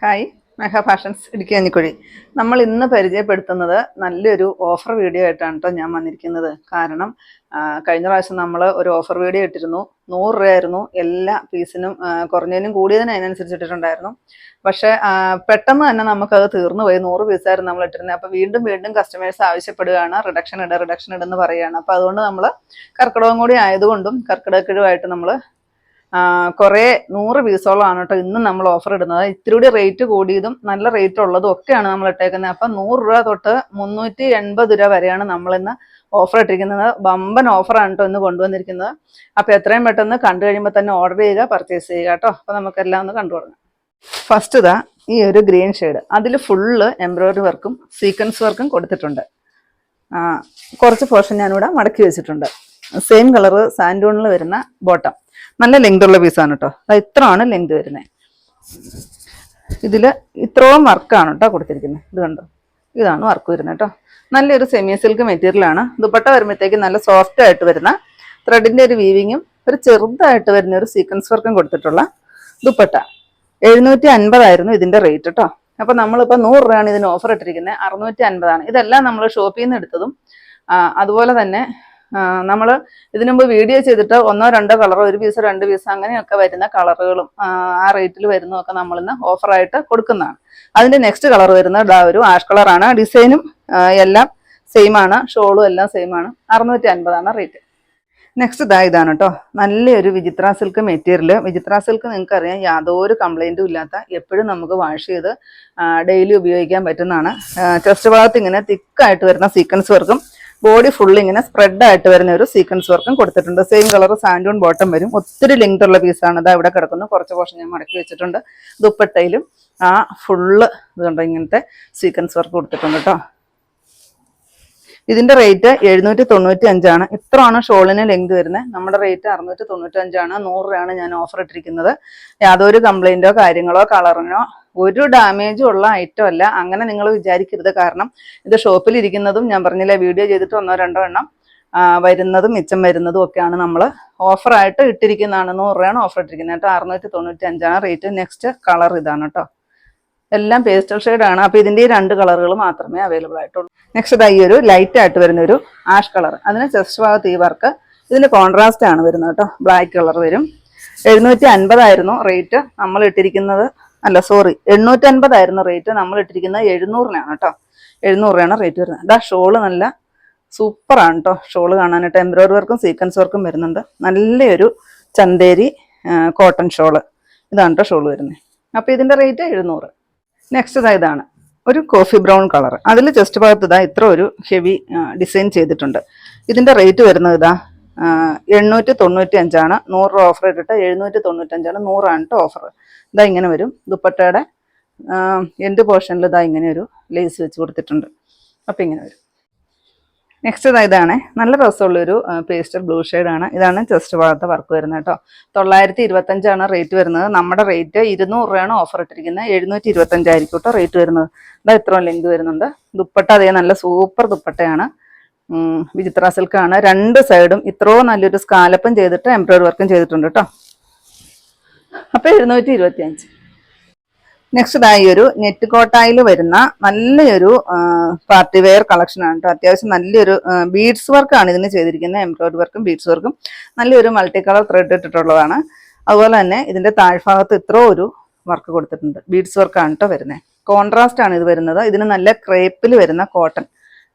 Hi Meha fashions Idukki Anjikuzhi. നമ്മൾ ഇന്ന് പരിചയപ്പെടുത്തുന്നത് നല്ലൊരു ഓഫർ വീഡിയോ ആയിട്ടാണ് കേട്ടോ ഞാൻ വന്നിരിക്കുന്നത്. കാരണം കഴിഞ്ഞ പ്രാവശ്യം നമ്മൾ ഒരു ഓഫർ വീഡിയോ ഇട്ടിരുന്നു. നൂറ് രൂപയായിരുന്നു. എല്ലാ പീസിനും കുറഞ്ഞതിനും കൂടിയതിനും അതിനനുസരിച്ച് ഇട്ടിട്ടുണ്ടായിരുന്നു. പക്ഷേ പെട്ടെന്ന് തന്നെ നമുക്കത് തീർന്നു പോയി. നൂറ് പീസായിരുന്നു നമ്മൾ ഇട്ടിരുന്നത്. അപ്പോൾ വീണ്ടും വീണ്ടും കസ്റ്റമേഴ്സ് ആവശ്യപ്പെടുകയാണ്. റിഡക്ഷൻ ഇട റിഡക്ഷൻ ഇടെന്ന് പറയുകയാണ്. അപ്പോൾ അതുകൊണ്ട് നമ്മൾ കർക്കിടകം കൂടി ആയതുകൊണ്ടും കർക്കിടക്കിഴുവായിട്ട് നമ്മൾ കുറേ നൂറ് പീസോളമാണ് കേട്ടോ ഇന്ന് നമ്മൾ ഓഫർ ഇടുന്നത്. ഇത്തിരി റേറ്റ് കൂടിയതും നല്ല റേറ്റ് ഉള്ളതും ഒക്കെയാണ് നമ്മൾ ഇട്ടേക്കുന്നത്. അപ്പം നൂറ് രൂപ തൊട്ട് മുന്നൂറ്റി എൺപത് രൂപ വരെയാണ് നമ്മൾ ഇന്ന് ഓഫർ ഇട്ടിരിക്കുന്നത്. ബമ്പൻ ഓഫറാണ് കേട്ടോ ഇന്ന് കൊണ്ടുവന്നിരിക്കുന്നത്. അപ്പോൾ എത്രയും പെട്ടെന്ന് കണ്ടു കഴിയുമ്പോൾ തന്നെ ഓർഡർ ചെയ്യുക പർച്ചേസ് ചെയ്യുക കേട്ടോ. അപ്പോൾ നമുക്കെല്ലാം ഒന്ന് കണ്ടു തുടങ്ങാം. ഫസ്റ്റ് ഇതാ ഈ ഒരു ഗ്രീൻ ഷെയ്ഡ് അതിൽ ഫുള്ള് എംബ്രോയ്ഡറി വർക്കും സീക്വൻസ് വർക്കും കൊടുത്തിട്ടുണ്ട്. കുറച്ച് പോർഷൻ ഞാനിവിടെ മടക്കി വെച്ചിട്ടുണ്ട്. സെയിം കളറ് സാൻഡൂണിൽ വരുന്ന ബോട്ടം നല്ല ലെങ്ത് ഉള്ള പീസാണ് കേട്ടോ ദാ ഇത്രയാണ് ലെങ്ത് വരുന്നത് ഇതിൽ ഇത്രയും വർക്കാണ് കേട്ടോ കൊടുത്തിരിക്കുന്നത് ഇത് കണ്ടോ? ഇതാണ് വർക്ക് വരുന്നത് കേട്ടോ നല്ലൊരു സെമി സിൽക്ക് മെറ്റീരിയലാണ് ദുപ്പട്ട വരുമ്പോഴത്തേക്ക് നല്ല സോഫ്റ്റ് ആയിട്ട് വരുന്ന ത്രെഡിന്റെ ഒരു വീവിങ്ങും ഒരു ചെറുതായിട്ട് വരുന്ന ഒരു സീക്വൻസ് വർക്കും കൊടുത്തിട്ടുള്ള ദുപ്പട്ട. എഴുന്നൂറ്റി അൻപതായിരുന്നു ഇതിന്റെ റേറ്റ് കേട്ടോ അപ്പൊ നമ്മളിപ്പോ നൂറ് രൂപയാണ് ഇതിന് ഓഫർ ഇട്ടിരിക്കുന്നത് അറുന്നൂറ്റി അൻപതാണ് ഇതെല്ലാം നമ്മൾ ഷോപ്പിൽ നിന്ന് എടുത്തതും അതുപോലെ തന്നെ നമ്മൾ ഇതിനു മുമ്പ് വീഡിയോ ചെയ്തിട്ട് ഒന്നോ രണ്ടോ കളറോ ഒരു പീസ് രണ്ട് പീസ് അങ്ങനെയൊക്കെ വരുന്ന കളറുകളും ആ റേറ്റിൽ വരുന്നതൊക്കെ നമ്മളിന്ന് ഓഫറായിട്ട് കൊടുക്കുന്നതാണ്. അതിന്റെ നെക്സ്റ്റ് കളർ വരുന്നത് ഒരു ആഷ് കളറാണ് ഡിസൈനും എല്ലാം സെയിം ആണ്. ഷോളും എല്ലാം സെയിം ആണ്. അറുന്നൂറ്റി അൻപതാണ് റേറ്റ് നെക്സ്റ്റ് ഇതാ ഇതാണ് കേട്ടോ നല്ലൊരു വിചിത്ര സിൽക്ക് മെറ്റീരിയൽ വിചിത്ര സിൽക്ക് നിങ്ങൾക്ക് അറിയാം യാതൊരു കംപ്ലൈന്റും ഇല്ലാത്ത എപ്പോഴും നമുക്ക് വാഷ് ചെയ്ത് ഡെയിലി ഉപയോഗിക്കാൻ പറ്റുന്നതാണ്. ചെസ്റ്റ് ഭാഗത്ത് ഇങ്ങനെ തിക്കായിട്ട് വരുന്ന സീക്വൻസ് വർക്കും ബോഡി ഫുൾ ഇങ്ങനെ സ്പ്രെഡ് ആയിട്ട് വരുന്ന ഒരു സീക്വൻസ് വർക്കും കൊടുത്തിട്ടുണ്ട്. സെയിം കളർ സാൻഡൂൺ ബോട്ടം വരും. ഒത്തിരി ലെങ്ത് ഉള്ള പീസാണ് ഇതാ ഇവിടെ കിടക്കുന്നു. കുറച്ച് പോർഷൻ ഞാൻ മടക്കി വെച്ചിട്ടുണ്ട്. ദുപ്പട്ടയിലും ആ ഫുള്ള് ഇതുകൊണ്ട് ഇങ്ങനത്തെ സീക്വൻസ് വർക്ക് കൊടുത്തിട്ടുണ്ട് കേട്ടോ ഇതിന്റെ റേറ്റ് എഴുന്നൂറ്റി തൊണ്ണൂറ്റി അഞ്ചാണ് ഇത്രയാണ് ഷോളിന് ലെങ്ത് വരുന്നത്. നമ്മുടെ റേറ്റ് അറുന്നൂറ്റി തൊണ്ണൂറ്റി അഞ്ചാണ് നൂറ് രൂപയാണ് ഞാൻ ഓഫർ ഇട്ടിരിക്കുന്നത്. യാതൊരു കംപ്ലൈന്റോ കാര്യങ്ങളോ കളറിനോ ഒരു ഡാമേജും ഉള്ള ഐറ്റം അല്ല. അങ്ങനെ നിങ്ങൾ വിചാരിക്കരുത്. കാരണം ഇത് ഷോപ്പിൽ ഇരിക്കുന്നതും ഞാൻ പറഞ്ഞില്ല വീഡിയോ ചെയ്തിട്ട് ഒന്നോ രണ്ടോ എണ്ണം വരുന്നതും മിച്ചം വരുന്നതും ഒക്കെയാണ് നമ്മൾ ഓഫറായിട്ട് ഇട്ടിരിക്കുന്നതാണ് നൂറ് രൂപയാണ് ഓഫർ ഇട്ടിരിക്കുന്നത്. കേട്ടോ അറുന്നൂറ്റി തൊണ്ണൂറ്റി അഞ്ചാണ് റേറ്റ് നെക്സ്റ്റ് കളർ ഇതാണ് കേട്ടോ. എല്ലാം പേസ്റ്റൽ ഷെയ്ഡാണ് അപ്പോൾ ഇതിന്റെ രണ്ട് കളറുകൾ മാത്രമേ അവൈലബിൾ ആയിട്ടുള്ളൂ. നെക്സ്റ്റ് ഈ ഒരു ലൈറ്റ് ആയിട്ട് വരുന്ന ഒരു ആഷ് കളർ അതിന് ചെസ്റ്റ് ഭാഗത്ത് ഈ വർക്ക് ഇതിന് കോൺട്രാസ്റ്റ് ആണ് വരുന്നത് കേട്ടോ. ബ്ലാക്ക് കളർ വരും. എഴുന്നൂറ്റി അൻപതായിരുന്നു റേറ്റ് നമ്മൾ ഇട്ടിരിക്കുന്നത്. അല്ല സോറി എണ്ണൂറ്റി അൻപതായിരുന്നു റേറ്റ് നമ്മൾ ഇട്ടിരിക്കുന്നത് എഴുന്നൂറിനാണ് കേട്ടോ. എഴുന്നൂറിനാണ് റേറ്റ് വരുന്നത്. ഇതാ ഷോൾ നല്ല സൂപ്പറാണ് കേട്ടോ. ഷോൾ കാണാനായിട്ട് എംബ്രോയിഡറി വർക്കും സീക്വൻസ് വർക്കും വരുന്നുണ്ട്. നല്ലൊരു ചന്തേരി കോട്ടൺ ഷോൾ ഇതാണ് കേട്ടോ ഷോൾ വരുന്നത്. അപ്പോൾ ഇതിന്റെ റേറ്റ് എഴുന്നൂറ്. നെക്സ്റ്റ് ഇതാ ഇതാണ്. ഒരു കോഫി ബ്രൗൺ കളർ അതിൽ ജസ്റ്റ് ഭാഗത്ത് ഇതാ ഇത്ര ഒരു ഹെവി ഡിസൈൻ ചെയ്തിട്ടുണ്ട്. ഇതിന്റെ റേറ്റ് വരുന്നത് ഇതാ എണ്ണൂറ്റി തൊണ്ണൂറ്റി അഞ്ചാണ് നൂറ് ഓഫർ ഇട്ടിട്ട് എഴുന്നൂറ്റി തൊണ്ണൂറ്റി അഞ്ചാണ് നൂറാണ് കേട്ടോ ഓഫർ ഇതാ ഇങ്ങനെ വരും. ദുപ്പട്ടയുടെ എന്റെ പോർഷനിൽ ഇതാ ഇങ്ങനെ ഒരു ലേസ് വെച്ച് കൊടുത്തിട്ടുണ്ട്. അപ്പം ഇങ്ങനെ വരും. നെക്സ്റ്റ് ഇതാ ഇതാണ്. നല്ല രസമുള്ളൊരു പേസ്റ്റൽ ബ്ലൂ ഷെയ്ഡാണ് ഇതാണ് ജസ്റ്റ് ഭാഗത്തെ വർക്ക് വരുന്നത് കേട്ടോ തൊള്ളായിരത്തി ഇരുപത്തഞ്ചാണ് റേറ്റ് വരുന്നത്. നമ്മുടെ റേറ്റ് ഇരുന്നൂറ് രൂപയാണ് ഓഫർ ഇട്ടിരിക്കുന്നത്. എഴുന്നൂറ്റി ഇരുപത്തഞ്ചായിരിക്കും കേട്ടോ റേറ്റ് വരുന്നത്. ഇതാ ഇത്രയും ലെങ്ത് വരുന്നുണ്ട്. ദുപ്പട്ട അതേ നല്ല സൂപ്പർ ദുപ്പട്ടയാണ്. വിചിത്ര സിൽക്കാണ്. രണ്ട് സൈഡും ഇത്രയോ നല്ലൊരു സ്കാലപ്പും ചെയ്തിട്ട് എംബ്രോയിഡറി വർക്കും ചെയ്തിട്ടുണ്ട് കേട്ടോ അപ്പൊ എഴുന്നൂറ്റി ഇരുപത്തി അഞ്ച് നെക്സ്റ്റ് ഇതായി ഒരു നെറ്റ് കോട്ടായിൽ വരുന്ന നല്ലൊരു പാർട്ടി വെയർ കളക്ഷൻ ആണ് കേട്ടോ അത്യാവശ്യം നല്ലൊരു ബീഡ്സ് വർക്കാണ് ഇതിന് ചെയ്തിരിക്കുന്നത് എംബ്രോയിഡറി വർക്കും ബീഡ്സ് വർക്കും നല്ലൊരു മൾട്ടി കളർ ത്രെഡ് ഇട്ടിട്ടുള്ളതാണ്. അതുപോലെ തന്നെ ഇതിന്റെ താഴ്ഭാഗത്ത് ഇത്ര ഒരു വർക്ക് കൊടുത്തിട്ടുണ്ട്. ബീഡ്സ് വർക്കാണ് കേട്ടോ വരുന്നത് കോൺട്രാസ്റ്റ് ആണ് ഇത് വരുന്നത്. ഇതിന് നല്ല ക്രേപ്പിൽ വരുന്ന കോട്ടൺ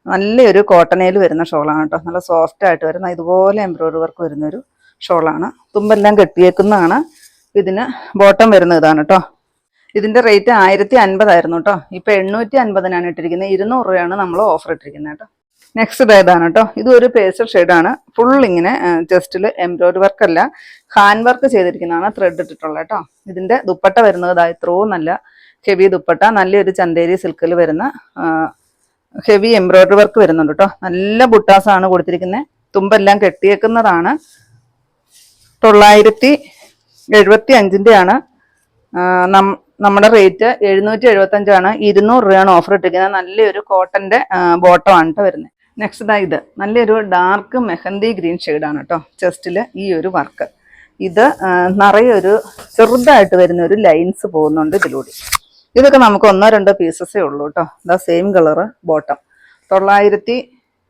നല്ലൊരു കോട്ടണയിൽ വരുന്ന ഷോളാണ് കേട്ടോ. നല്ല സോഫ്റ്റ് ആയിട്ട് വരുന്ന ഇതുപോലെ എംബ്രോയിഡറി വർക്ക് വരുന്നൊരു ഷോളാണ്. തുമ്പെല്ലാം കെട്ടിയേക്കുന്നതാണ്. ഇതിന് ബോട്ടം വരുന്ന ഇതാണ് കേട്ടോ. ഇതിന്റെ റേറ്റ് ആയിരത്തി അൻപതായിരുന്നു കേട്ടോ. ഇപ്പൊ എണ്ണൂറ്റി അൻപതിനാണ് ഇട്ടിരിക്കുന്നത്. ഇരുന്നൂറ് രൂപയാണ് നമ്മൾ ഓഫർ ഇട്ടിരിക്കുന്നത് കേട്ടോ. നെക്സ്റ്റ് ഇതാണ് കേട്ടോ? ഇത് ഒരു പേസ്റ്റൽ ഷെയ്ഡാണ് ഫുൾ ഇങ്ങനെ ജസ്റ്റിൽ എംബ്രോയിഡറി വർക്ക് അല്ല. ഹാൻഡ് വർക്ക് ചെയ്തിരിക്കുന്നതാണ് ത്രെഡ് ഇട്ടിട്ടുള്ളത് കേട്ടോ. ഇതിന്റെ ദുപ്പട്ട വരുന്നത് ഇതാ ഇത്രയും നല്ല ഹെവി ദുപ്പട്ട. നല്ലൊരു ചന്തേരി സിൽക്കിൽ വരുന്ന ഹെവി എംബ്രോയ്ഡറി വർക്ക് വരുന്നുണ്ട് കേട്ടോ നല്ല ബുട്ടാസാണ് കൊടുത്തിരിക്കുന്നത് തുമ്പെല്ലാം കെട്ടിയേക്കുന്നതാണ്. തൊള്ളായിരത്തി എഴുപത്തി അഞ്ചിന്റെയാണ് നമ്മുടെ റേറ്റ് എഴുന്നൂറ്റി എഴുപത്തി അഞ്ചാണ് ഇരുന്നൂറ് രൂപയാണ് ഓഫർ ഇട്ടിരിക്കുന്നത്. നല്ലൊരു കോട്ടന്റെ ബോട്ടമാണ് കേട്ടോ വരുന്നത് നെക്സ്റ്റ് ഇതാ ഇത്. നല്ലൊരു ഡാർക്ക് മെഹന്തി ഗ്രീൻ ഷെയ്ഡാണ് കേട്ടോ ചെസ്റ്റിൽ ഈ ഒരു വർക്ക്. ഇത് നിറയെ ഒരു ചെറുതായിട്ട് വരുന്ന ഒരു ലൈൻസ് പോകുന്നുണ്ട് ഇതിലൂടെ. ഇതൊക്കെ നമുക്ക് ഒന്നോ രണ്ടോ പീസസേ ഉള്ളൂ കേട്ടോ ഇതാ സെയിം കളറ് ബോട്ടം തൊള്ളായിരത്തി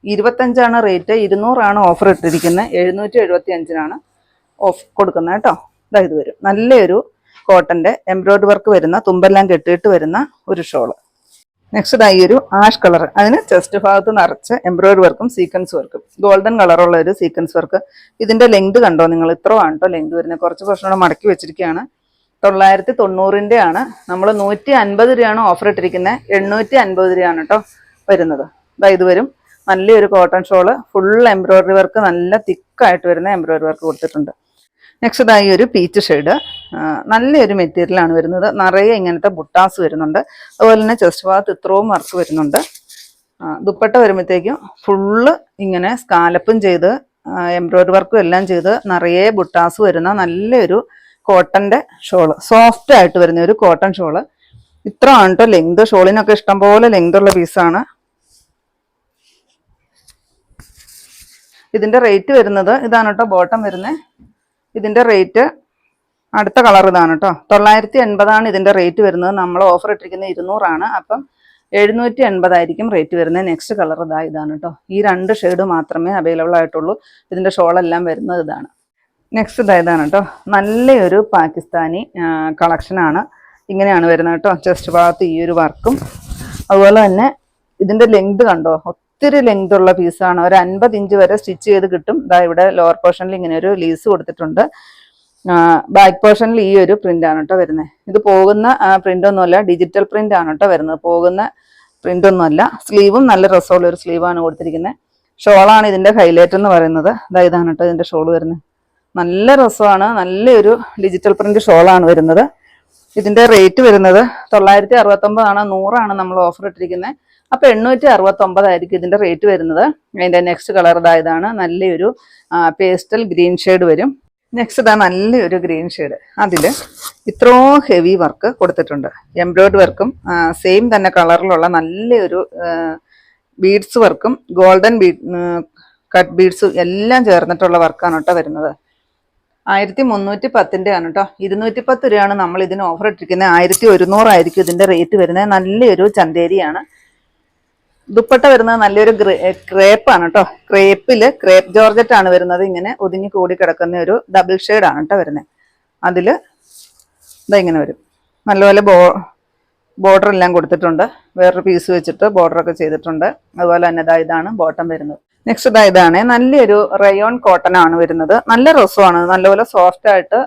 ഇരുപത്തഞ്ചാണ് റേറ്റ് ഇരുന്നൂറാണ് ഓഫർ ഇട്ടിരിക്കുന്നത് എഴുന്നൂറ്റി എഴുപത്തി അഞ്ചിനാണ് ഓഫ് കൊടുക്കുന്നത് കേട്ടോ ഇതാ ഇത് വരും. നല്ലൊരു കോട്ടന്റെ എംബ്രോയിഡറി വർക്ക് വരുന്ന തുമ്പെല്ലാം കെട്ടിയിട്ട് വരുന്ന ഒരു ഷോൾ നെക്സ്റ്റ് ഇതാ ഈ ഒരു ആഷ് കളർ അതിന് ചെസ്റ്റ് ഭാഗത്ത് നിറച്ച് എംബ്രോയിഡറി വർക്കും സീക്വൻസ് വർക്കും ഗോൾഡൻ കളറുള്ള ഒരു സീക്വൻസ് വർക്ക് ഇതിന്റെ ലെങ്ത് കണ്ടോ നിങ്ങൾ? ഇത്രയാണ് കേട്ടോ ലെങ്ത് വരുന്നത് കുറച്ച് പ്രശ്നം മടക്കി വെച്ചിരിക്കുകയാണ്. തൊള്ളായിരത്തി തൊണ്ണൂറിന്റെ ആണ് നമ്മൾ നൂറ്റി അൻപത് രൂപയാണ് ഓഫർ ഇട്ടിരിക്കുന്നത് എണ്ണൂറ്റി അൻപത് രൂപയാണ് കേട്ടോ വരുന്നത്. ഇതാ ഇത് വരും. നല്ലൊരു cotton shawl full embroidery work നല്ല തിക്കായിട്ട് വരുന്ന എംബ്രോയിഡറി വർക്ക് കൊടുത്തിട്ടുണ്ട്. നെക്സ്റ്റ് ഇതായി ഒരു പീച്ച് ഷെയ്ഡ് നല്ലൊരു മെറ്റീരിയലാണ് വരുന്നത്. നിറയെ ഇങ്ങനത്തെ ബുട്ടാസ് വരുന്നുണ്ട്. അതുപോലെ തന്നെ ചെസ്റ്റ് ഭാഗത്ത് ഇത്രയും വർക്ക് വരുന്നുണ്ട്. ദുപ്പട്ട വരുമ്പോഴത്തേക്കും ഫുള്ള് ഇങ്ങനെ സ്കാലപ്പും ചെയ്ത് എംബ്രോയിഡറി വർക്കും എല്ലാം ചെയ്ത് നിറയെ ബുട്ടാസ് വരുന്ന നല്ലൊരു കോട്ടന്റെ ഷോൾ. സോഫ്റ്റ് ആയിട്ട് വരുന്ന ഒരു കോട്ടൺ ഷോൾ. ഇത്ര ആണ് കേട്ടോ ലെങ്ത് ഷോളിനൊക്കെ ഇഷ്ടംപോലെ ലെങ്ത് ഉള്ള പീസാണ് ഇതിന്റെ റേറ്റ് വരുന്നത് ഇതാണ് കേട്ടോ ബോട്ടം വരുന്നത് ഇതിന്റെ റേറ്റ് അടുത്ത കളർ ഇതാണ് കേട്ടോ തൊള്ളായിരത്തി എൺപതാണ് ഇതിന്റെ റേറ്റ് വരുന്നത്. നമ്മൾ ഓഫർ ഇട്ടിരിക്കുന്നത് ഇരുന്നൂറാണ്. അപ്പം എഴുന്നൂറ്റി എൺപതായിരിക്കും റേറ്റ് വരുന്നത്. നെക്സ്റ്റ് കളർ ഇതാ ഇതാണ് കേട്ടോ ഈ രണ്ട് ഷെയ്ഡ് മാത്രമേ അവൈലബിൾ ആയിട്ടുള്ളൂ. ഇതിന്റെ ഷോളെല്ലാം വരുന്നത് ഇതാണ്. നെക്സ്റ്റ് ഇതായതാണ് കേട്ടോ. നല്ലൊരു പാകിസ്ഥാനി കളക്ഷനാണ്. ഇങ്ങനെയാണ് വരുന്നത് കേട്ടോ. ചെസ്റ്റ് ഭാഗത്ത് ഈ ഒരു വർക്കും. അതുപോലെ തന്നെ ഇതിന്റെ ലെങ്ത് കണ്ടോ? ഒത്തിരി ലെങ്ത് ഉള്ള പീസാണ് ഒരു അൻപത് ഇഞ്ച് വരെ സ്റ്റിച്ച് ചെയ്ത് കിട്ടും. ഇതാ ഇവിടെ ലോവർ പോർഷനിൽ ഇങ്ങനെ ഒരു ലീസ് കൊടുത്തിട്ടുണ്ട്. ബാക്ക് പോർഷനിൽ ഈ ഒരു പ്രിന്റ് ആണ് കേട്ടോ വരുന്നത് ഇത് പോകുന്ന പ്രിന്റ് ഒന്നുമല്ല ഡിജിറ്റൽ പ്രിന്റ് ആണ് കേട്ടോ വരുന്നത്. പോകുന്ന പ്രിന്റ് ഒന്നുമല്ല. സ്ലീവും നല്ല രസമുള്ള ഒരു സ്ലീവാണ് കൊടുത്തിരിക്കുന്നത് ഷോളാണ് ഇതിന്റെ ഹൈലൈറ്റ് എന്ന് പറയുന്നത്. ഇതാ ഇതാണ് കേട്ടോ ഇതിന്റെ ഷോൾ വരുന്നത് നല്ല രസമാണ്. നല്ലൊരു ഡിജിറ്റൽ പ്രിന്റ് ഷോളാണ് വരുന്നത്. ഇതിന്റെ റേറ്റ് വരുന്നത് തൊള്ളായിരത്തി അറുപത്തൊമ്പതാണ് നൂറാണ് നമ്മൾ ഓഫർ ഇട്ടിരിക്കുന്നത് അപ്പൊ എണ്ണൂറ്റി അറുപത്തി ഒമ്പതായിരിക്കും ഇതിന്റെ റേറ്റ് വരുന്നത്. അതിന്റെ നെക്സ്റ്റ് കളർ ഇതാണ്. നല്ലൊരു പേസ്റ്റൽ ഗ്രീൻ ഷെയ്ഡ് വരും. നെക്സ്റ്റ് ഇതാ നല്ലൊരു ഗ്രീൻ ഷെയ്ഡ് അതിൽ ഇത്രയും ഹെവി വർക്ക് കൊടുത്തിട്ടുണ്ട്. എംബ്രോയ്ഡ് വർക്കും സെയിം തന്നെ കളറിലുള്ള നല്ലൊരു ബീഡ്സ് വർക്കും ഗോൾഡൻ ബീഡ് കട്ട് ബീഡ്സും എല്ലാം ചേർന്നിട്ടുള്ള വർക്കാണ് കേട്ടോ വരുന്നത്. ആയിരത്തി മുന്നൂറ്റി പത്തിന്റെ ആണ് കേട്ടോ ഇരുന്നൂറ്റി പത്ത് രൂപയാണ് നമ്മൾ ഇതിന് ഓഫർ ഇട്ടിരിക്കുന്നത് ആയിരത്തി ഒരുന്നൂറായിരിക്കും ഇതിന്റെ റേറ്റ് വരുന്നത്. നല്ലൊരു ചന്തേരിയാണ്. ദുപ്പട്ട വരുന്നത് നല്ലൊരു ക്രേപ്പാണ് കേട്ടോ ക്രേപ്പിൽ ക്രേപ്പ് ജോർജറ്റ് ആണ് വരുന്നത്. ഇങ്ങനെ ഒതുങ്ങി കൂടി കിടക്കുന്ന ഒരു ഡബിൾ ഷെയ്ഡാണ് കേട്ടോ വരുന്നത് അതിൽ ഇതാ ഇങ്ങനെ വരും. നല്ലപോലെ ബോ ബോർഡർ എല്ലാം കൊടുത്തിട്ടുണ്ട്. വേറൊരു പീസ് വെച്ചിട്ട് ബോർഡറൊക്കെ ചെയ്തിട്ടുണ്ട്. അതുപോലെ തന്നെ ഇതാ ഇതാണ് ബോട്ടം വരുന്നത്. നെക്സ്റ്റ് ഇതാ ഇതാണ്. നല്ലൊരു റയോൺ കോട്ടൺ ആണ് വരുന്നത്. നല്ല രസമാണ്. നല്ലപോലെ സോഫ്റ്റ് ആയിട്ട്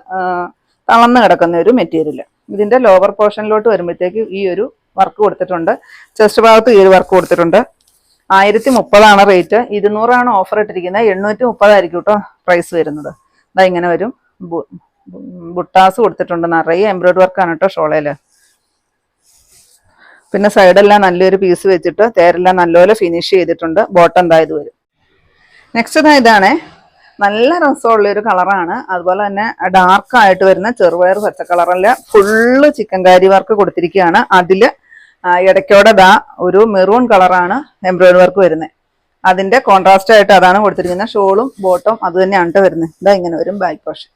തളർന്നു കിടക്കുന്ന ഒരു മെറ്റീരിയൽ ഇതിന്റെ ലോവർ പോർഷനിലോട്ട് വരുമ്പോഴത്തേക്ക് ഈ ഒരു വർക്ക് കൊടുത്തിട്ടുണ്ട്. ചെസ്റ്റ് ഭാഗത്ത് ഈ ഒരു വർക്ക് കൊടുത്തിട്ടുണ്ട്. ആയിരത്തി മുപ്പതാണ് റേറ്റ് ഇരുന്നൂറാണ് ഓഫർ ഇട്ടിരിക്കുന്നത്. എണ്ണൂറ്റി മുപ്പതായിരിക്കും കേട്ടോ പ്രൈസ് വരുന്നത്. ഇതാ ഇങ്ങനെ വരും. ബുട്ടാസ് കൊടുത്തിട്ടുണ്ട്. നിറയെ എംബ്രോയിഡറി വർക്കാണ് കേട്ടോ ഷോളയിൽ പിന്നെ സൈഡെല്ലാം നല്ലൊരു പീസ് വെച്ചിട്ട് തേരെല്ലാം നല്ലപോലെ ഫിനിഷ് ചെയ്തിട്ടുണ്ട്. ബോട്ടം എന്തായത് വരും. നെക്സ്റ്റ് ഇതാ ഇതാണ്. നല്ല രസമുള്ള ഒരു കളറാണ്. അതുപോലെ തന്നെ ഡാർക്ക് ആയിട്ട് വരുന്ന ചെറുപയർ പച്ച കളറല്ല ഫുള്ള് ചിക്കൻ കാരി വർക്ക് കൊടുത്തിരിക്കുകയാണ്. അതിൽ ഇടയ്ക്കോടെ ദാ ഒരു മെറൂൺ കളറാണ് എംബ്രോയിഡറി വർക്ക് വരുന്നത് അതിന്റെ കോൺട്രാസ്റ്റ് ആയിട്ട് അതാണ് കൊടുത്തിരിക്കുന്നത്. ഷോളും ബോട്ടും അത് തന്നെയാണ് വരുന്നത് ഇതാ ഇങ്ങനെ വരും ബാക്ക് വാഷ്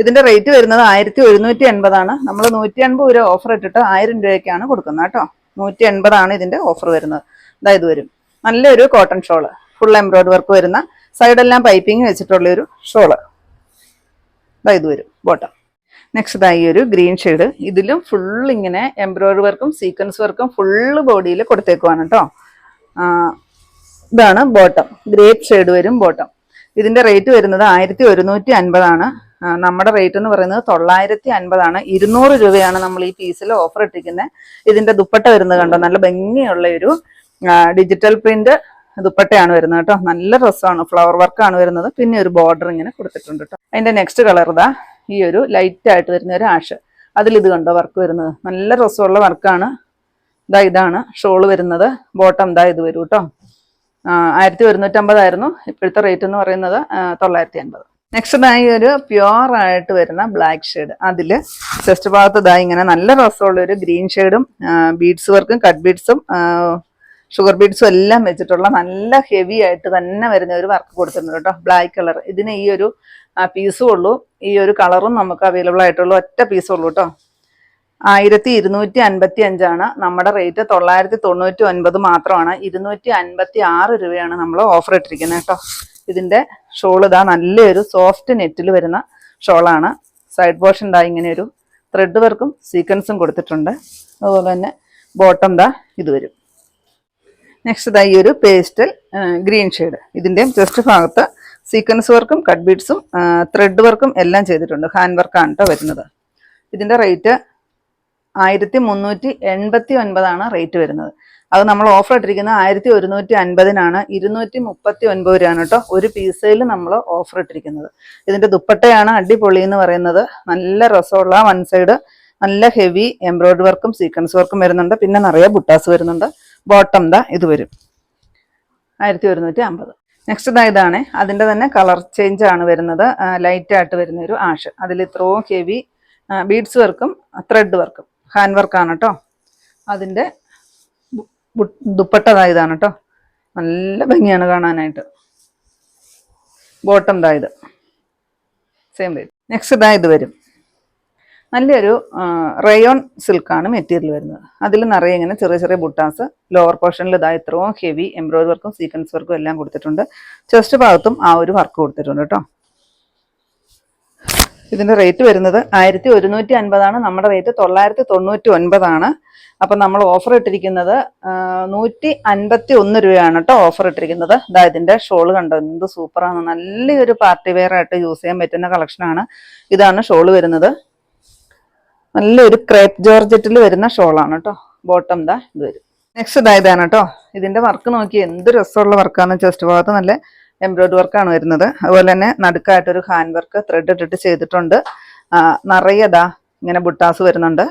ഇതിന്റെ റേറ്റ് വരുന്നത് ആയിരത്തി ഒരുന്നൂറ്റി എൺപതാണ് നമ്മൾ നൂറ്റി എൺപത് രൂപ ഓഫർ ഇട്ടിട്ട് ആയിരം രൂപയ്ക്കാണ് കൊടുക്കുന്നത് കേട്ടോ. നൂറ്റി എൺപതാണ് ഇതിന്റെ ഓഫർ വരുന്നത്. ഇതാ ഇത് വരും. നല്ലൊരു cotton shawl full embroidery work വരുന്ന സൈഡെല്ലാം പൈപ്പിംഗ് വെച്ചിട്ടുള്ള ഒരു ഷോൾ ഇതാ ഇത് വരും ബോട്ടം നെക്സ്റ്റ് ഇതായി ഒരു ഗ്രീൻ ഷെയ്ഡ് ഇതിലും ഫുൾ ഇങ്ങനെ എംബ്രോയിഡറി വർക്കും സീക്വൻസ് വർക്കും ഫുള്ള് ബോഡിയിൽ കൊടുത്തേക്കുവാണ് കേട്ടോ ഇതാണ് ബോട്ടം ഗ്രേപ്പ് ഷെയ്ഡ് വരും ബോട്ടം ഇതിന്റെ റേറ്റ് വരുന്നത് ആയിരത്തി ഒരുന്നൂറ്റി അൻപതാണ് നമ്മുടെ റേറ്റ് എന്ന് പറയുന്നത് തൊള്ളായിരത്തി അൻപതാണ് ഇരുന്നൂറ് രൂപയാണ് നമ്മൾ ഈ പീസിൽ ഓഫർ ഇട്ടിരിക്കുന്നത് ഇതിന്റെ ദുപ്പട്ട വരുന്നത് കണ്ടോ? നല്ല ഭംഗിയുള്ള ഒരു ഡിജിറ്റൽ പ്രിന്റ് ദുപ്പട്ടയാണ് വരുന്നത് കേട്ടോ. നല്ല ഡ്രസ്സാണ് ഫ്ലവർ വർക്കാണ് വരുന്നത്. പിന്നെ ഒരു ബോർഡർ ഇങ്ങനെ കൊടുത്തിട്ടുണ്ട് കേട്ടോ. അതിന്റെ നെക്സ്റ്റ് കളർ ഇതാ. ഈ ഒരു ലൈറ്റ് ആയിട്ട് വരുന്ന ഒരു ആഷ് അതിൽ ഇത് കണ്ടോ വർക്ക് വരുന്നത്? നല്ല രസമുള്ള വർക്കാണ് ഇതാ ഇതാണ് ഷോൾ വരുന്നത്. ബോട്ടം ഇതാ ഇത് വരും കേട്ടോ. ആയിരത്തി ഒരുന്നൂറ്റമ്പതായിരുന്നു ഇപ്പോഴത്തെ റേറ്റ് എന്ന് പറയുന്നത് തൊള്ളായിരത്തി അൻപത്. നെക്സ്റ്റ് ഇതായി ഒരു പ്യുവർ ആയിട്ട് വരുന്ന ബ്ലാക്ക് ഷെയ്ഡ് അതിൽ ചെസ്റ്റ് ഭാഗത്ത് ഇതായി ഇങ്ങനെ നല്ല രസമുള്ള ഒരു ഗ്രീൻ ഷെയ്ഡും ബീഡ്സ് വർക്കും കട്ട് ബീഡ്സും ഷുഗർ ബീഡ്സും എല്ലാം വെച്ചിട്ടുള്ള നല്ല ഹെവി ആയിട്ട് തന്നെ വരുന്ന ഒരു വർക്ക് കൊടുത്തിട്ടുണ്ട് കേട്ടോ ബ്ലാക്ക് കളർ ഇതിന് ഈ ഒരു പീസും ഉള്ളൂ. ഈ ഒരു കളറും നമുക്ക് അവൈലബിൾ ആയിട്ടുള്ളൂ ഒറ്റ പീസും ഉള്ളൂ കേട്ടോ ആയിരത്തി ഇരുന്നൂറ്റി അൻപത്തി അഞ്ചാണ് നമ്മുടെ റേറ്റ് തൊള്ളായിരത്തി തൊണ്ണൂറ്റി ഒൻപത് മാത്രമാണ്. ഇരുന്നൂറ്റി അൻപത്തി ആറ് രൂപയാണ് നമ്മൾ ഓഫർ ഇട്ടിരിക്കുന്നത് കേട്ടോ ഇതിന്റെ ഷോൾ ഇതാ നല്ലൊരു സോഫ്റ്റ് നെറ്റിൽ വരുന്ന ഷോളാണ് സൈഡ് പോർഷൻ ഇതാ ഇങ്ങനെ ഒരു ത്രെഡ് വർക്കും സീക്വൻസും കൊടുത്തിട്ടുണ്ട്. അതുപോലെ തന്നെ ബോട്ടം ദാ ഇത് വരും. നെക്സ്റ്റ് ഈ ഒരു പേസ്റ്റൽ ഗ്രീൻ ഷെയ്ഡ് ഇതിന്റെയും ജസ്റ്റ് ഭാഗത്ത് സീക്വൻസ് വർക്കും കട്ട് ബീഡ്സും ത്രെഡ് വർക്കും എല്ലാം ചെയ്തിട്ടുണ്ട്. ഹാൻഡ് വർക്കാണ് കേട്ടോ വരുന്നത്. ഇതിന്റെ റേറ്റ് ആയിരത്തി മുന്നൂറ്റി എൺപത്തി ഒൻപതാണ് റേറ്റ് വരുന്നത്. അത് നമ്മൾ ഓഫർ ഇട്ടിരിക്കുന്നത് ആയിരത്തി ഒരുന്നൂറ്റി അൻപതിനാണ് ഇരുന്നൂറ്റി മുപ്പത്തി ഒൻപത് രൂപയാണ് കേട്ടോ ഒരു പീസയിൽ നമ്മൾ ഓഫർ ഇട്ടിരിക്കുന്നത്. ഇതിന്റെ ദുപ്പട്ടയാണ് അടിപൊളി എന്ന് പറയുന്നത്. നല്ല രസമുള്ള വൺ സൈഡ് നല്ല ഹെവി എംബ്രോയിഡറി വർക്കും സീക്വൻസ് വർക്കും വരുന്നുണ്ട്. പിന്നെ നിറയെ ബുട്ടാസ് വരുന്നുണ്ട്. ബോട്ടം ദാ ഇത് വരും. ആയിരത്തി ഒരുന്നൂറ്റി അമ്പത് നെക്സ്റ്റ് ഇതാ ഇതാണ്. അതിന്റെ തന്നെ കളർ ചേഞ്ച് ആണ് വരുന്നത്. ലൈറ്റ് ആയിട്ട് വരുന്ന ഒരു ആഷ്. അതിൽ ഇത്രയും ഹെവി ബീഡ്സ് വർക്കും ത്രെഡ് വർക്കും. ഹാൻഡ് വർക്കാണ് കേട്ടോ അതിന്റെ ബു- ബു- ദുപ്പട്ട ദാ ഇതാണ് കേട്ടോ നല്ല ഭംഗിയാണ് കാണാനായിട്ട്. ബോട്ടം ദാ ഇത്. സെയിം റേറ്റ് നെക്സ്റ്റ് ഇതാ ഇത് വരും. നല്ലൊരു റയോൺ സിൽക്കാണ് മെറ്റീരിയൽ വരുന്നത്. അതിൽ നിറയെ ഇങ്ങനെ ചെറിയ ചെറിയ ബുട്ടാസ് ലോവർ പോർഷനിൽ ഇതാ ഇത്രയും ഹെവി എംബ്രോയിഡറി വർക്കും സീക്വൻസ് വർക്കും എല്ലാം കൊടുത്തിട്ടുണ്ട്. ചെസ്റ്റ് ഭാഗത്തും ആ ഒരു വർക്ക് കൊടുത്തിട്ടുണ്ട് കേട്ടോ. ഇതിന്റെ റേറ്റ് വരുന്നത് ആയിരത്തി ഒരുന്നൂറ്റി അൻപതാണ് നമ്മുടെ റേറ്റ് തൊള്ളായിരത്തി തൊണ്ണൂറ്റി ഒൻപതാണ് അപ്പം നമ്മൾ ഓഫർ ഇട്ടിരിക്കുന്നത് നൂറ്റി അൻപത്തി ഒന്ന് രൂപയാണ് കേട്ടോ ഓഫർ ഇട്ടിരിക്കുന്നത്. ഇതാ ഇതിന്റെ ഷോൾ കണ്ടോ? എന്ത് സൂപ്പറാണ് നല്ലൊരു പാർട്ടി വെയർ ആയിട്ട് യൂസ് ചെയ്യാൻ പറ്റുന്ന കളക്ഷനാണ് ഇതാണ് ഷോൾ വരുന്നത്. നല്ലൊരു ക്രേപ്പ് ജോർജറ്റിൽ വരുന്ന ഷോളാണ് കേട്ടോ. ബോട്ടം ദാ ഇത് വരും. നെക്സ്റ്റ് ഇതാ ഇതാണ് കേട്ടോ. ഇതിന്റെ വർക്ക് നോക്കി എന്ത് രസമുള്ള വർക്കാണ് ചെസ്റ്റ് ഭാഗത്ത് നല്ല എംബ്രോയിഡറി വർക്കാണ് വരുന്നത്. അതുപോലെ തന്നെ നടുക്കായിട്ടൊരു ഹാൻഡ് വർക്ക് ത്രെഡ് ഇട്ടിട്ട് ചെയ്തിട്ടുണ്ട്. നിറയതാ നിറയെ ദാ ഇങ്ങനെ ബുട്ടാസ് വരുന്നുണ്ട്.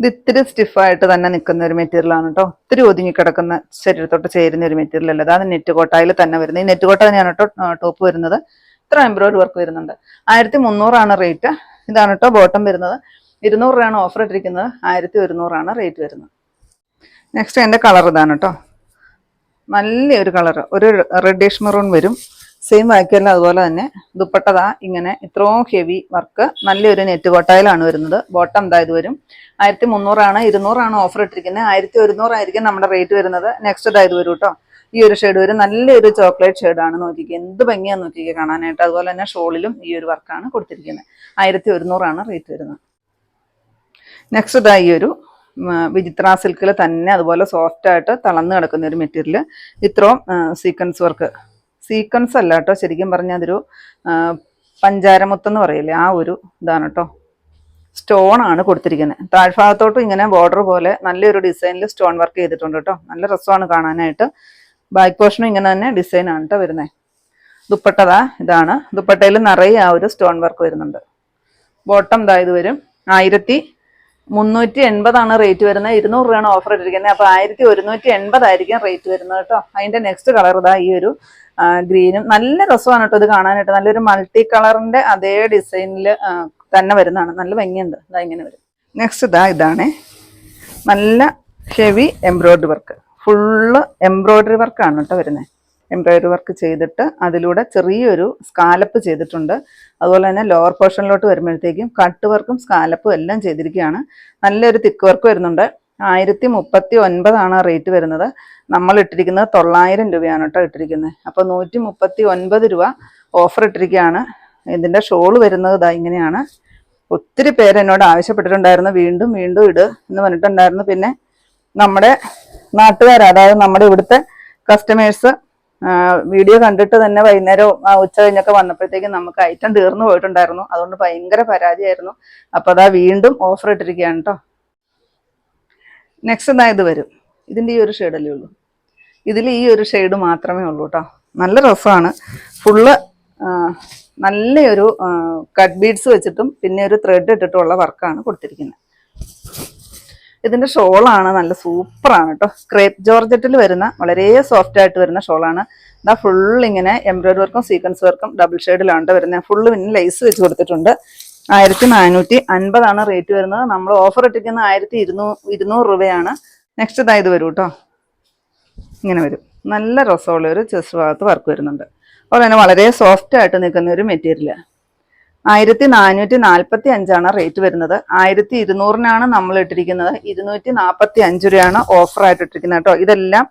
ഇത് ഇത്തിരി സ്റ്റിഫായിട്ട് തന്നെ നിൽക്കുന്ന ഒരു മെറ്റീരിയലാണ് കേട്ടോ. ഒത്തിരി ഒതുങ്ങി കിടക്കുന്ന ശരീരത്തോട്ട് ചേരുന്ന ഒരു മെറ്റീരിയൽ അല്ല? അതാണ് നെറ്റ് കോട്ടായിൽ തന്നെ വരുന്നത്. ഈ നെറ്റ് കോട്ട തന്നെയാണ് കേട്ടോ ടോപ്പ് വരുന്നത്. ഇത്ര എംബ്രോയിഡറി വർക്ക് വരുന്നുണ്ട്. ആയിരത്തി മുന്നൂറാണ് റേറ്റ് ഇതാണ് കേട്ടോ ബോട്ടം വരുന്നത്. ഇരുന്നൂറ് രൂപയാണ് ഓഫർ ഇട്ടിരിക്കുന്നത്. ആയിരത്തി ഒരുന്നൂറാണ് റേറ്റ് വരുന്നത്. നെക്സ്റ്റ് എന്റെ കളർ ഇതാണ് കേട്ടോ നല്ലൊരു കളർ ഒരു റെഡിഷ് മെറൂൺ വരും. സെയിം വാക്കിയല്ല അതുപോലെ തന്നെ ദുപ്പട്ടതാ ഇങ്ങനെ ഇത്രയും ഹെവി വർക്ക് നല്ലൊരു നെറ്റ് കോട്ടായിലാണ് വരുന്നത്. ബോട്ടം ദാ ഇത് വരും. ആയിരത്തി മുന്നൂറാണ് ഇരുന്നൂറാണ് ഓഫർ ഇട്ടിരിക്കുന്നത്. ആയിരത്തി ഒരുന്നൂറായിരിക്കും നമ്മുടെ റേറ്റ് വരുന്നത്. നെക്സ്റ്റ് ദാ ഇത് വരും കേട്ടോ ഈ ഒരു ഷെയ്ഡ് വരും നല്ലൊരു ചോക്ലേറ്റ് ഷെയ്ഡാണ് നോക്കിക്കുക എന്ത് ഭംഗിയാന്ന് നോക്കിക്കുക കാണാനായിട്ട്. അതുപോലെ തന്നെ ഷോളിലും ഈ ഒരു വർക്കാണ് കൊടുത്തിരിക്കുന്നത് ആയിരത്തി ഒരുന്നൂറാണ് റേറ്റ് വരുന്നത്. നെക്സ്റ്റ് ഇതാ ഈ ഒരു വിചിത്ര സിൽക്കിൽ തന്നെ അതുപോലെ സോഫ്റ്റ് ആയിട്ട് തളർന്ന് കിടക്കുന്ന ഒരു മെറ്റീരിയൽ ഇത്രയും സീക്വൻസ് വർക്ക് സീക്വൻസ് അല്ല കേട്ടോ ശരിക്കും പറഞ്ഞാൽ അതൊരു പഞ്ചാരമുത്തെന്ന് പറയില്ലേ ആ ഒരു ഇതാണ് കേട്ടോ. സ്റ്റോൺ ആണ് കൊടുത്തിരിക്കുന്നത് താഴ്ഭാഗത്തോട്ടും ഇങ്ങനെ ബോർഡർ പോലെ നല്ലൊരു ഡിസൈനിൽ സ്റ്റോൺ വർക്ക് ചെയ്തിട്ടുണ്ട് കേട്ടോ. നല്ല രസമാണ് കാണാനായിട്ട്. ബാക്ക് പോർഷനും ഇങ്ങനെ തന്നെ ഡിസൈൻ ആണ് കേട്ടോ വരുന്നത് ദുപ്പട്ടതാ ഇതാണ്. ദുപ്പട്ടയിൽ നിറയെ ആ ഒരു സ്റ്റോൺ വർക്ക് വരുന്നുണ്ട്. ബോട്ടം ദാ ഇത് വരും. ആയിരത്തി മുന്നൂറ്റി എൺപതാണ് റേറ്റ് വരുന്നത്. ഇരുന്നൂറ് രൂപയാണ് ഓഫർ ഇട്ടിരിക്കുന്നത്. അപ്പൊ ആയിരത്തി ഒരുന്നൂറ്റി എൺപതായിരിക്കും റേറ്റ് വരുന്നത് കേട്ടോ അതിന്റെ നെക്സ്റ്റ് കളർ ഇതാ ഈ ഒരു ഗ്രീനും. നല്ല രസമാണ് കേട്ടോ ഇത് കാണാനായിട്ട്. നല്ലൊരു മൾട്ടി കളറിന്റെ അതേ ഡിസൈനിൽ തന്നെ വരുന്നതാണ്. നല്ല ഭംഗിയുണ്ട്. ഇതാ ഇങ്ങനെ വരും. നെക്സ്റ്റ് ഇതാ ഇതാണ്. നല്ല heavy embroidery work full embroidery വർക്കാണ് കേട്ടോ വരുന്നത് എംബ്രോയ്ഡറി വർക്ക് ചെയ്തിട്ട് അതിലൂടെ ചെറിയൊരു സ്കാലപ്പ് ചെയ്തിട്ടുണ്ട്. അതുപോലെ തന്നെ ലോവർ പോർഷനിലോട്ട് വരുമ്പോഴത്തേക്കും കട്ട് വർക്കും സ്കാലപ്പും എല്ലാം ചെയ്തിരിക്കുകയാണ്. നല്ലൊരു തിക്ക് വർക്ക് വരുന്നുണ്ട്. ആയിരത്തി മുപ്പത്തി ഒൻപതാണ് റേറ്റ് വരുന്നത്. നമ്മൾ ഇട്ടിരിക്കുന്നത് തൊള്ളായിരം രൂപയാണ് കേട്ടോ ഇട്ടിരിക്കുന്നത്. അപ്പോൾ നൂറ്റി മുപ്പത്തി ഒൻപത് രൂപ ഓഫർ ഇട്ടിരിക്കുകയാണ്. ഇതിന്റെ ഷോൾ വരുന്നത് ഇതാ ഇങ്ങനെയാണ്. ഒത്തിരി പേര് എന്നോട് ആവശ്യപ്പെട്ടിട്ടുണ്ടായിരുന്നു. വീണ്ടും വീണ്ടും ഇട് എന്ന് പറഞ്ഞിട്ടുണ്ടായിരുന്നു. പിന്നെ നമ്മുടെ നാട്ടുകാർ അതായത് നമ്മുടെ ഇവിടുത്തെ കസ്റ്റമേഴ്സ് വീഡിയോ കണ്ടിട്ട് തന്നെ വൈകുന്നേരം ഉച്ച കഴിഞ്ഞൊക്കെ വന്നപ്പോഴത്തേക്കും നമുക്ക് ഐറ്റം തീർന്നു പോയിട്ടുണ്ടായിരുന്നു. അതുകൊണ്ട് ഭയങ്കര പരാതിയായിരുന്നു. അപ്പൊ അതാ വീണ്ടും ഓഫർ ഇട്ടിരിക്കുകയാണ് കേട്ടോ നെക്സ്റ്റ് എന്നാ ഇത് വരും. ഇതിന്റെ ഈ ഒരു ഷെയ്ഡല്ലേ ഉള്ളൂ. ഇതിൽ ഈ ഒരു ഷെയ്ഡ് മാത്രമേ ഉള്ളൂ കേട്ടോ നല്ല രസമാണ് ഫുള്ള് നല്ലൊരു കട്ട് ബീഡ്സ് വെച്ചിട്ടും പിന്നെ ഒരു ത്രെഡ് ഇട്ടിട്ടുള്ള വർക്കാണ് കൊടുത്തിരിക്കുന്നത്. ഇതിന്റെ ഷോളാണ് നല്ല സൂപ്പറാണ് കേട്ടോ ക്രേപ്പ് ജോർജറ്റിൽ വരുന്ന വളരെ സോഫ്റ്റ് ആയിട്ട് വരുന്ന ഷോളാണ്. ഇതാ ഫുൾ ഇങ്ങനെ എംബ്രോയിഡറി വർക്കും സീക്വൻസ് വർക്കും ഡബിൾ ഷെയ്ഡിലാണ് വരുന്നത്. ഫുള്ള് പിന്നെ ലൈസ് വെച്ച് കൊടുത്തിട്ടുണ്ട്. ആയിരത്തി നാനൂറ്റി അൻപതാണ് റേറ്റ് വരുന്നത്. നമ്മൾ ഓഫർ ഇട്ടിരിക്കുന്ന ആയിരത്തി ഇരുന്നൂ ഇരുന്നൂറ് രൂപയാണ്. നെക്സ്റ്റ് ഇതായത് വരും കേട്ടോ ഇങ്ങനെ വരും. നല്ല രസമുള്ള ഒരു ചെസ്റ്റ് ഭാഗത്ത് വർക്ക് വരുന്നുണ്ട്. അതുപോലെ തന്നെ വളരെ സോഫ്റ്റ് ആയിട്ട് നിൽക്കുന്ന ഒരു മെറ്റീരിയൽ ആയിരത്തി നാനൂറ്റി നാൽപ്പത്തി അഞ്ചാണ് റേറ്റ് വരുന്നത്. ആയിരത്തി ഇരുന്നൂറിനാണ് നമ്മൾ ഇട്ടിരിക്കുന്നത്. ഇരുന്നൂറ്റി നാൽപ്പത്തി അഞ്ച് രൂപയാണ് ഓഫർ ആയിട്ട് ഇട്ടിരിക്കുന്നത് കേട്ടോ. ഇതെല്ലാം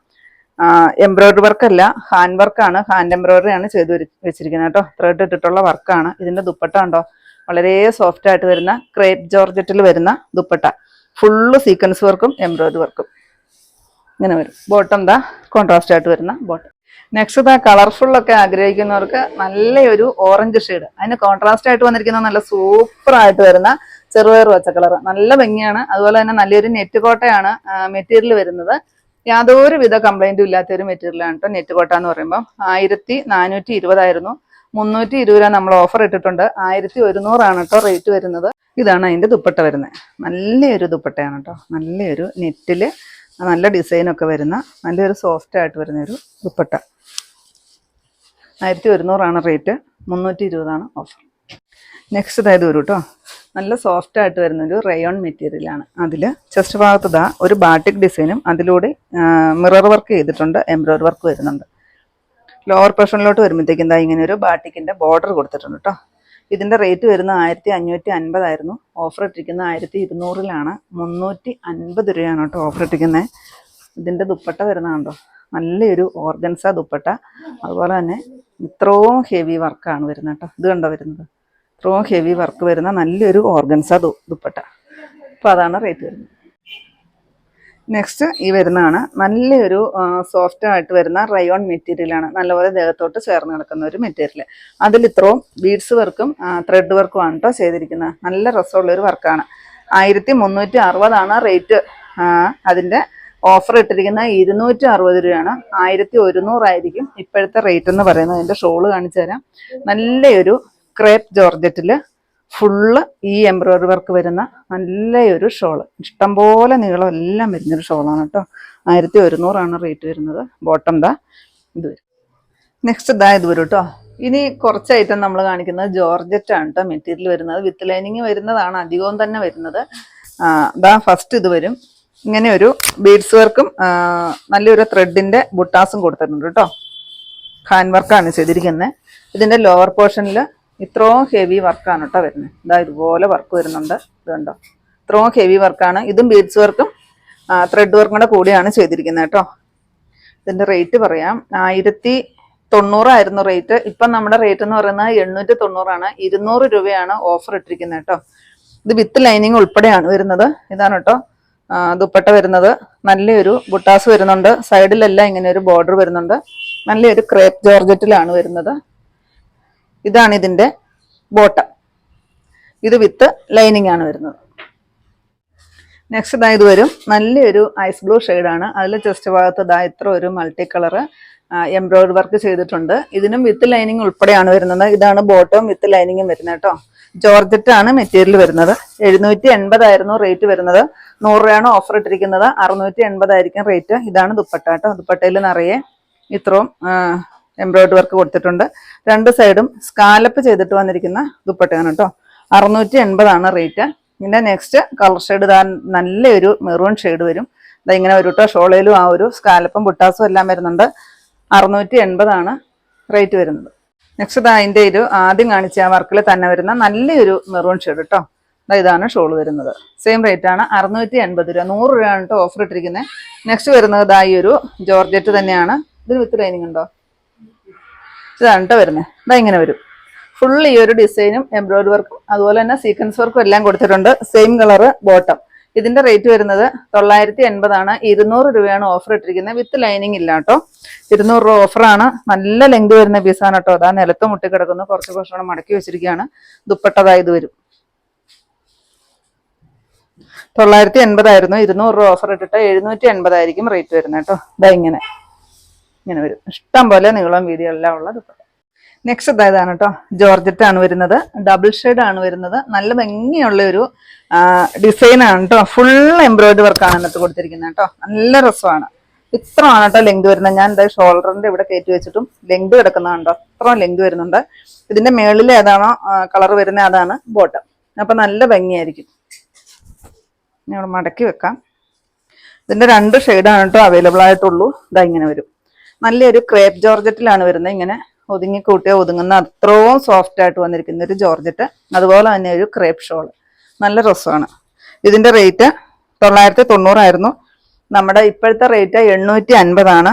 എംബ്രോയിഡറി അല്ല ഹാൻഡ് വർക്കാണ് ഹാൻഡ് എംബ്രോയിഡറി ആണ് ചെയ്ത് വെച്ചിരിക്കുന്നത് കേട്ടോ. ത്രെഡ് ഇട്ടിട്ടുള്ള വർക്കാണ് ഇതിന്റെ ദുപ്പട്ട ഉണ്ടോ വളരെ സോഫ്റ്റ് ആയിട്ട് വരുന്ന ക്രേപ്പ് ജോർജറ്റിൽ വരുന്ന ദുപ്പട്ട. ഫുള്ള് സീക്വൻസ് വർക്കും എംബ്രോയിഡറി വർക്കും ഇങ്ങനെ വരും. ബോട്ടം എന്താ കോൺട്രാസ്റ്റ് ആയിട്ട് വരുന്ന ബോട്ടം നെക്സ്റ്റ് ഇതാ കളർഫുൾ ഒക്കെ ആഗ്രഹിക്കുന്നവർക്ക് നല്ലൊരു ഓറഞ്ച് ഷെയ്ഡ് അതിന് കോൺട്രാസ്റ്റ് ആയിട്ട് വന്നിരിക്കുന്ന നല്ല സൂപ്പർ ആയിട്ട് വരുന്ന ചെറുപയർ പച്ച കളർ നല്ല ഭംഗിയാണ്. അതുപോലെ തന്നെ നല്ലൊരു നെറ്റ് കോട്ടയാണ് മെറ്റീരിയൽ വരുന്നത്. യാതൊരു വിധ കംപ്ലൈന്റും ഇല്ലാത്ത ഒരു മെറ്റീരിയലാണ് കേട്ടോ നെറ്റ് കോട്ട എന്ന് പറയുമ്പോൾ ആയിരത്തി നാനൂറ്റി ഇരുപതായിരുന്നു മുന്നൂറ്റി ഇരുപത് രൂപ നമ്മൾ ഓഫർ ഇട്ടിട്ടുണ്ട്. ആയിരത്തി ഒരുന്നൂറാണ് കേട്ടോ റേറ്റ് വരുന്നത്. ഇതാണ് അതിന്റെ ദുപ്പട്ട വരുന്നത്. നല്ലൊരു ദുപ്പട്ടയാണ് കേട്ടോ നല്ലൊരു നെറ്റിൽ നല്ല ഡിസൈനൊക്കെ വരുന്ന നല്ലൊരു സോഫ്റ്റ് ആയിട്ട് വരുന്ന ഒരു ദുപ്പട്ട. ആയിരത്തി ഒരുന്നൂറാണ് റേറ്റ്. മുന്നൂറ്റി ഇരുപതാണ് ഓഫർ നെക്സ്റ്റ് ഇതായത് വരും കേട്ടോ നല്ല സോഫ്റ്റ് ആയിട്ട് വരുന്ന ഒരു റയോൺ മെറ്റീരിയലാണ് അതിൽ ചെസ്റ്റ് ഭാഗത്ത് ഇതാ ഒരു ബാട്ടിക് ഡിസൈനും അതിലൂടെ മിറർ വർക്ക് ചെയ്തിട്ടുണ്ട് എംബ്രോയിഡറി വർക്ക് വരുന്നുണ്ട്. ലോവർ പോർഷനിലോട്ട് വരുമ്പോഴത്തേക്കും എന്താ ഇങ്ങനെ ഒരു ബാട്ടിക്കിന്റെ ബോർഡർ കൊടുത്തിട്ടുണ്ട് കേട്ടോ ഇതിന്റെ റേറ്റ് വരുന്നത് ആയിരത്തി അഞ്ഞൂറ്റി അൻപതായിരുന്നു ഓഫർ ഇട്ടിരിക്കുന്നത് ആയിരത്തി ഇരുന്നൂറിലാണ് മുന്നൂറ്റി അൻപത് രൂപയാണ് കേട്ടോ ഓഫർ ഇട്ടിരിക്കുന്നത്. ഇതിന്റെ ദുപ്പട്ട വരുന്നതുണ്ടോ നല്ലൊരു ഓർഗൻസ ദുപ്പട്ട. അതുപോലെ തന്നെ ഇത്രയും ഹെവി വർക്കാണ് വരുന്നത് കേട്ടോ. ഇത് കണ്ടോ വരുന്നത്? ഇത്രയും ഹെവി വർക്ക് വരുന്ന നല്ലൊരു ഓർഗൻസ ദുപ്പട്ട. അപ്പോൾ അതാണ് റേറ്റ് വരുന്നത്. നെക്സ്റ്റ് ഈ വരുന്നതാണ് നല്ലൊരു സോഫ്റ്റ് ആയിട്ട് വരുന്ന റയോൺ മെറ്റീരിയലാണ് നല്ലപോലെ ദേഹത്തോട്ട് ചേർന്ന് കിടക്കുന്ന ഒരു മെറ്റീരിയൽ അതിൽ ഇത്രയും ബീഡ്സ് വർക്കും ത്രെഡ് വർക്കും ആണ് കേട്ടോ ചെയ്തിരിക്കുന്നത്. നല്ല രസമുള്ള ഒരു വർക്കാണ് ആയിരത്തി മുന്നൂറ്റി അറുപതാണ് റേറ്റ് അതിന്റെ ഓഫർ ഇട്ടിരിക്കുന്ന ഇരുന്നൂറ്റി അറുപത് രൂപയാണ്. ആയിരത്തി ഒരുന്നൂറായിരിക്കും ഇപ്പോഴത്തെ റേറ്റ് എന്ന് പറയുന്നത്. അതിന്റെ ഷോൾ കാണിച്ചു തരാം. നല്ലൊരു ക്രേപ്പ് ജോർജറ്റിൽ ഫുള്ള് ഈ എംബ്രോയിഡറി വർക്ക് വരുന്ന നല്ലൊരു ഷോൾ. ഇഷ്ടംപോലെ നീളം എല്ലാം വരുന്നൊരു ഷോളാണ് കേട്ടോ. ആയിരത്തി ഒരുന്നൂറാണ് റേറ്റ് വരുന്നത്. ബോട്ടം ദാ ഇത് വരും. നെക്സ്റ്റ് ദാ ഇത് വരും കേട്ടോ. ഇനി കുറച്ച് ഐറ്റം നമ്മൾ കാണിക്കുന്നത് ജോർജറ്റ് ആണ് കേട്ടോ. മെറ്റീരിയൽ വരുന്നത്. വിത്ത് ലൈനിങ് വരുന്നതാണ്. അധികവും തന്നെ വരുന്നത്. ദാ ഫസ്റ്റ് ഇത് വരും. ഇങ്ങനെ ഒരു ബീഡ്സ് വർക്കും നല്ലൊരു ത്രെഡിന്റെ ബുട്ടാസും കൊടുത്തിട്ടുണ്ട് കേട്ടോ ഹാൻഡ് വർക്കാണ് ചെയ്തിരിക്കുന്നത് ഇതിന്റെ ലോവർ പോർഷനിൽ ഇത്രയും ഹെവി വർക്കാണ് കേട്ടോ വരുന്നത് ഇതാ ഇതുപോലെ വർക്ക് വരുന്നുണ്ട്. ഇതുണ്ടോ ഇത്രയും ഹെവി വർക്കാണ് ഇതും ബീഡ്സ് വർക്കും ത്രെഡ് വർക്കും കൂടെ കൂടിയാണ് ചെയ്തിരിക്കുന്നത് കേട്ടോ ഇതിന്റെ റേറ്റ് പറയാം. ആയിരത്തി തൊണ്ണൂറായിരുന്നു റേറ്റ് ഇപ്പം നമ്മുടെ റേറ്റ് എന്ന് പറയുന്നത് എണ്ണൂറ്റി തൊണ്ണൂറാണ് ഇരുന്നൂറ് രൂപയാണ് ഓഫർ ഇട്ടിരിക്കുന്നത് കേട്ടോ ഇത് വിത്ത് ലൈനിങ് ഉൾപ്പെടെയാണ് വരുന്നത്. ഇതാണ് കേട്ടോ ദുപ്പട്ട വരുന്നത്. നല്ലൊരു ബുട്ടാസ് വരുന്നുണ്ട്. സൈഡിലെല്ലാം ഇങ്ങനെ ഒരു ബോർഡർ വരുന്നുണ്ട്. നല്ലൊരു ക്രേപ്പ് ജോർജറ്റിലാണ് വരുന്നത്. ഇതാണ് ഇതിന്റെ ബോട്ടം. ഇത് വിത്ത് ലൈനിങ് ആണ് വരുന്നത്. നെക്സ്റ്റ് ഇതാ ഇത് വരും. നല്ലൊരു ഐസ് ബ്ലൂ ആണ് അതിൽ ചെസ്റ്റ് ഭാഗത്ത് ഇതാ ഇത്ര ഒരു മൾട്ടി കളറ് എംബ്രോയിഡറി വർക്ക് ചെയ്തിട്ടുണ്ട്. ഇതിനും വിത്ത് ലൈനിങ് ഉൾപ്പെടെയാണ് വരുന്നത്. ഇതാണ് ബോട്ടവും വിത്ത് ലൈനിങ്ങും വരുന്നത് കേട്ടോ. ജോർജറ്റ് ആണ് മെറ്റീരിയൽ വരുന്നത്. എഴുന്നൂറ്റി എൺപതായിരുന്നു റേറ്റ് വരുന്നത്. നൂറ് രൂപയാണ് ഓഫർ ഇട്ടിരിക്കുന്നത്. അറുന്നൂറ്റി എൺപതായിരിക്കും റേറ്റ്. ഇതാണ് ദുപ്പട്ട കേട്ടോ. ദുപ്പട്ടയിൽ നിറയെ ഇത്രയും എംബ്രോയിഡറി വർക്ക് കൊടുത്തിട്ടുണ്ട്. രണ്ട് സൈഡും സ്കാലപ്പ് ചെയ്തിട്ട് വന്നിരിക്കുന്ന ദുപ്പട്ടയാണ് കേട്ടോ. അറുന്നൂറ്റി എൺപതാണ് റേറ്റ്. പിന്നെ നെക്സ്റ്റ് കളർ ഷെയ്ഡ് ഇതാ നല്ലൊരു മെറൂൺ ഷെയ്ഡ് വരും. ഇതാ ഇങ്ങനെ ഒരു കേട്ടോ ഷോളയിലും ആ ഒരു സ്കാലപ്പും പുട്ടാസും എല്ലാം വരുന്നുണ്ട്. അറുന്നൂറ്റി എൺപതാണ് റേറ്റ് വരുന്നത്. നെക്സ്റ്റ് ഇതാ അതിന്റെ ഒരു ആദ്യം കാണിച്ച ആ വർക്കിൽ തന്നെ വരുന്ന നല്ലൊരു മെറൂൺ ഷെയ്ഡ് കേട്ടോ. ഇതാണ് ഷോൾ വരുന്നത്. സെയിം റേറ്റ് ആണ്. അറുന്നൂറ്റി എൺപത് രൂപ. നൂറ് രൂപയാണ് കേട്ടോ ഓഫർ ഇട്ടിരിക്കുന്നത് നെക്സ്റ്റ് വരുന്നത് ഇതാ ഈ ഒരു ജോർജറ്റ് തന്നെയാണ്. ഇതിന് വിത്ത് ലൈനിങ് ഉണ്ടോ? ഇതാണ് കേട്ടോ വരുന്നത് ഇതാ ഇങ്ങനെ വരും. ഫുൾ ഈ ഒരു ഡിസൈനും എംബ്രോയിഡറി വർക്കും അതുപോലെ തന്നെ സീക്വൻസ് വർക്കും എല്ലാം കൊടുത്തിട്ടുണ്ട്. Same colour bottom. ഇതിന്റെ റേറ്റ് വരുന്നത് തൊള്ളായിരത്തി എൺപതാണ് ഇരുന്നൂറ് രൂപയാണ് ഓഫർ ഇട്ടിരിക്കുന്നത്. വിത്ത് ലൈനിങ് ഇല്ല കേട്ടോ ഇരുന്നൂറ് രൂപ ഓഫറാണ് നല്ല ലെങ്ത് വരുന്ന പീസാണ് കേട്ടോ അതാ നിലത്ത് മുട്ടി കുറച്ച് കുറച്ചുകൂടെ മടക്കി വെച്ചിരിക്കുകയാണ്. ദുപ്പട്ടതായത് വരും. തൊള്ളായിരത്തി എൺപതായിരുന്നു ഇരുന്നൂറ് രൂപ ഓഫർ ഇട്ടിട്ട് എഴുന്നൂറ്റി എൺപതായിരിക്കും റേറ്റ് വരുന്നത് കേട്ടോ ഇതാ ഇങ്ങനെ. ഇങ്ങനെ വരും. ഇഷ്ടം പോലെ നീളം വീതിയെല്ലാം ഉള്ള ദുപ്പട്ട. നെക്സ്റ്റ് ഇതാണ് കേട്ടോ ജോർജറ്റ് ആണ് വരുന്നത്. ഡബിൾ ഷെയ്ഡ് ആണ് വരുന്നത്. നല്ല ഭംഗിയുള്ള ഒരു ഡിസൈൻ ആണ് കേട്ടോ ഫുൾ എംബ്രോയിഡറി ആണ് അതിനകത്ത് കൊടുത്തിരിക്കുന്നത് കേട്ടോ നല്ല രസമാണ്. ഇത്രയാണ് കേട്ടോ ലെങ്ത് വരുന്നത്. ഞാൻ എന്താ ഷോൾഡറിന്റെ ഇവിടെ കയറ്റി വെച്ചിട്ടും ലെങ്ത് കിടക്കുന്നതുണ്ടോ ഇത്ര ലെങ്ത് വരുന്നുണ്ട്. ഇതിന്റെ മേളിൽ ഏതാണോ കളർ വരുന്നത് അതാണ് ബോട്ടം അപ്പൊ നല്ല ഭംഗിയായിരിക്കും. ഇനി മടക്കി വെക്കാം. ഇതിന്റെ രണ്ട് ഷെയ്ഡാണ് കേട്ടോ അവൈലബിൾ ആയിട്ടുള്ളൂ. ഇതാ ഇങ്ങനെ വരും. നല്ലൊരു ക്രേപ്പ് ജോർജറ്റിലാണ് വരുന്നത്. ഇങ്ങനെ ഒതുങ്ങി കൂട്ടിയ ഒതുങ്ങുന്ന അത്രയും സോഫ്റ്റ് ആയിട്ട് വന്നിരിക്കുന്ന ഒരു ജോർജറ്റ് അതുപോലെ തന്നെ ഒരു ക്രേപ്പ് ഷോൾ നല്ല രസമാണ്. ഇതിന്റെ റേറ്റ് തൊള്ളായിരത്തി തൊണ്ണൂറായിരുന്നു നമ്മുടെ ഇപ്പോഴത്തെ റേറ്റ് എണ്ണൂറ്റി അൻപതാണ്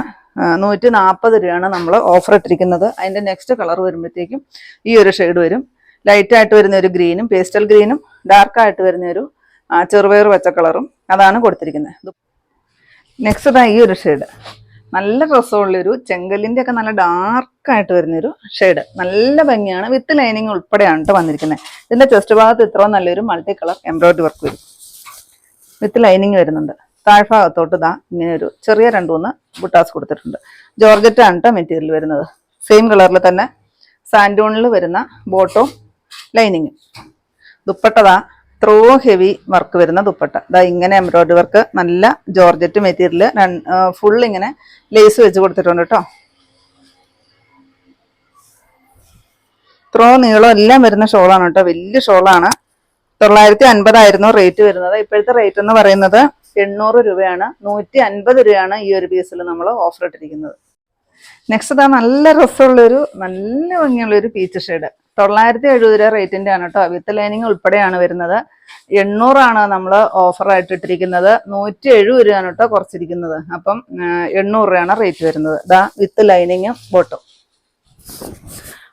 നൂറ്റി നാൽപ്പത് രൂപയാണ് നമ്മൾ ഓഫർ ഇട്ടിരിക്കുന്നത്. അതിന്റെ നെക്സ്റ്റ് കളർ വരുമ്പോഴത്തേക്കും ഈ ഒരു ഷെയ്ഡ് വരും. ലൈറ്റായിട്ട് വരുന്ന ഒരു ഗ്രീനും പേസ്റ്റൽ ഗ്രീനും ഡാർക്കായിട്ട് വരുന്ന ഒരു ചെറുപയർ പച്ച കളറും അതാണ് കൊടുത്തിരിക്കുന്നത്. നെക്സ്റ്റ് ഈ ഒരു ഷെയ്ഡ് നല്ല രസമുള്ളൊരു ചെങ്കല്ലിന്റെ ഒക്കെ നല്ല ഡാർക്കായിട്ട് വരുന്നൊരു ഷെയ്ഡ് നല്ല ഭംഗിയാണ്. വിത്ത് ലൈനിങ് ഉൾപ്പെടെയാണ് കേട്ടോ വന്നിരിക്കുന്നത്. ഇതിന്റെ ചെസ്റ്റ് ഭാഗത്ത് ഇത്രയും നല്ലൊരു മൾട്ടി കളർ എംബ്രോയിഡറി വർക്ക് വരും. വിത്ത് ലൈനിങ് വരുന്നുണ്ട്. താഴ്ഭാഗത്തോട്ട് ഇതാ ഇങ്ങനെ ഒരു ചെറിയ രണ്ട് മൂന്ന് ബുട്ടാസ് കൊടുത്തിട്ടുണ്ട്. ജോർജറ്റ് ആണ് കേട്ടോ മെറ്റീരിയൽ വരുന്നത്. സെയിം കളറിൽ തന്നെ സാൻഡൂണിൽ വരുന്ന ബോട്ടോ ലൈനിങ് ദുപ്പട്ടതാ ഇത്രയും ഹെവി വർക്ക് വരുന്ന ദുപ്പട്ട. ഇതാ ഇങ്ങനെ എംബ്രോയിഡറി വർക്ക് നല്ല ജോർജറ്റ് മെറ്റീരിയൽ ഫുൾ ഇങ്ങനെ ലേസ് വെച്ച് കൊടുത്തിട്ടുണ്ട് കേട്ടോ ഇത്രയും നീളം എല്ലാം വരുന്ന ഷോളാണ് കേട്ടോ വലിയ ഷോളാണ് തൊള്ളായിരത്തി അൻപതായിരുന്നു റേറ്റ് വരുന്നത്. ഇപ്പോഴത്തെ റേറ്റ് എന്ന് പറയുന്നത് എണ്ണൂറ് രൂപയാണ്. നൂറ്റി അൻപത് രൂപയാണ് ഈ ഒരു പീസിൽ നമ്മൾ ഓഫർ ഇട്ടിരിക്കുന്നത്. നെക്സ്റ്റ് ഇതാ നല്ല രസമുള്ളൊരു നല്ല ഭംഗിയുള്ളൊരു പീച്ച് ഷെയ്ഡ് തൊള്ളായിരത്തി എഴുപത് രൂപ റേറ്റിന്റെ ആണ് കേട്ടോ വിത്ത് ലൈനിങ് ഉൾപ്പെടെയാണ് വരുന്നത്. എണ്ണൂറാണ് നമ്മൾ ഓഫറായിട്ട് ഇട്ടിരിക്കുന്നത്. നൂറ്റി എഴുപത് രൂപയാണ് കേട്ടോ കുറച്ചിരിക്കുന്നത്. അപ്പം എണ്ണൂറ് രൂപയാണ് റേറ്റ് വരുന്നത്. ഇതാ വിത്ത് ലൈനിങ്ങും ബോട്ടും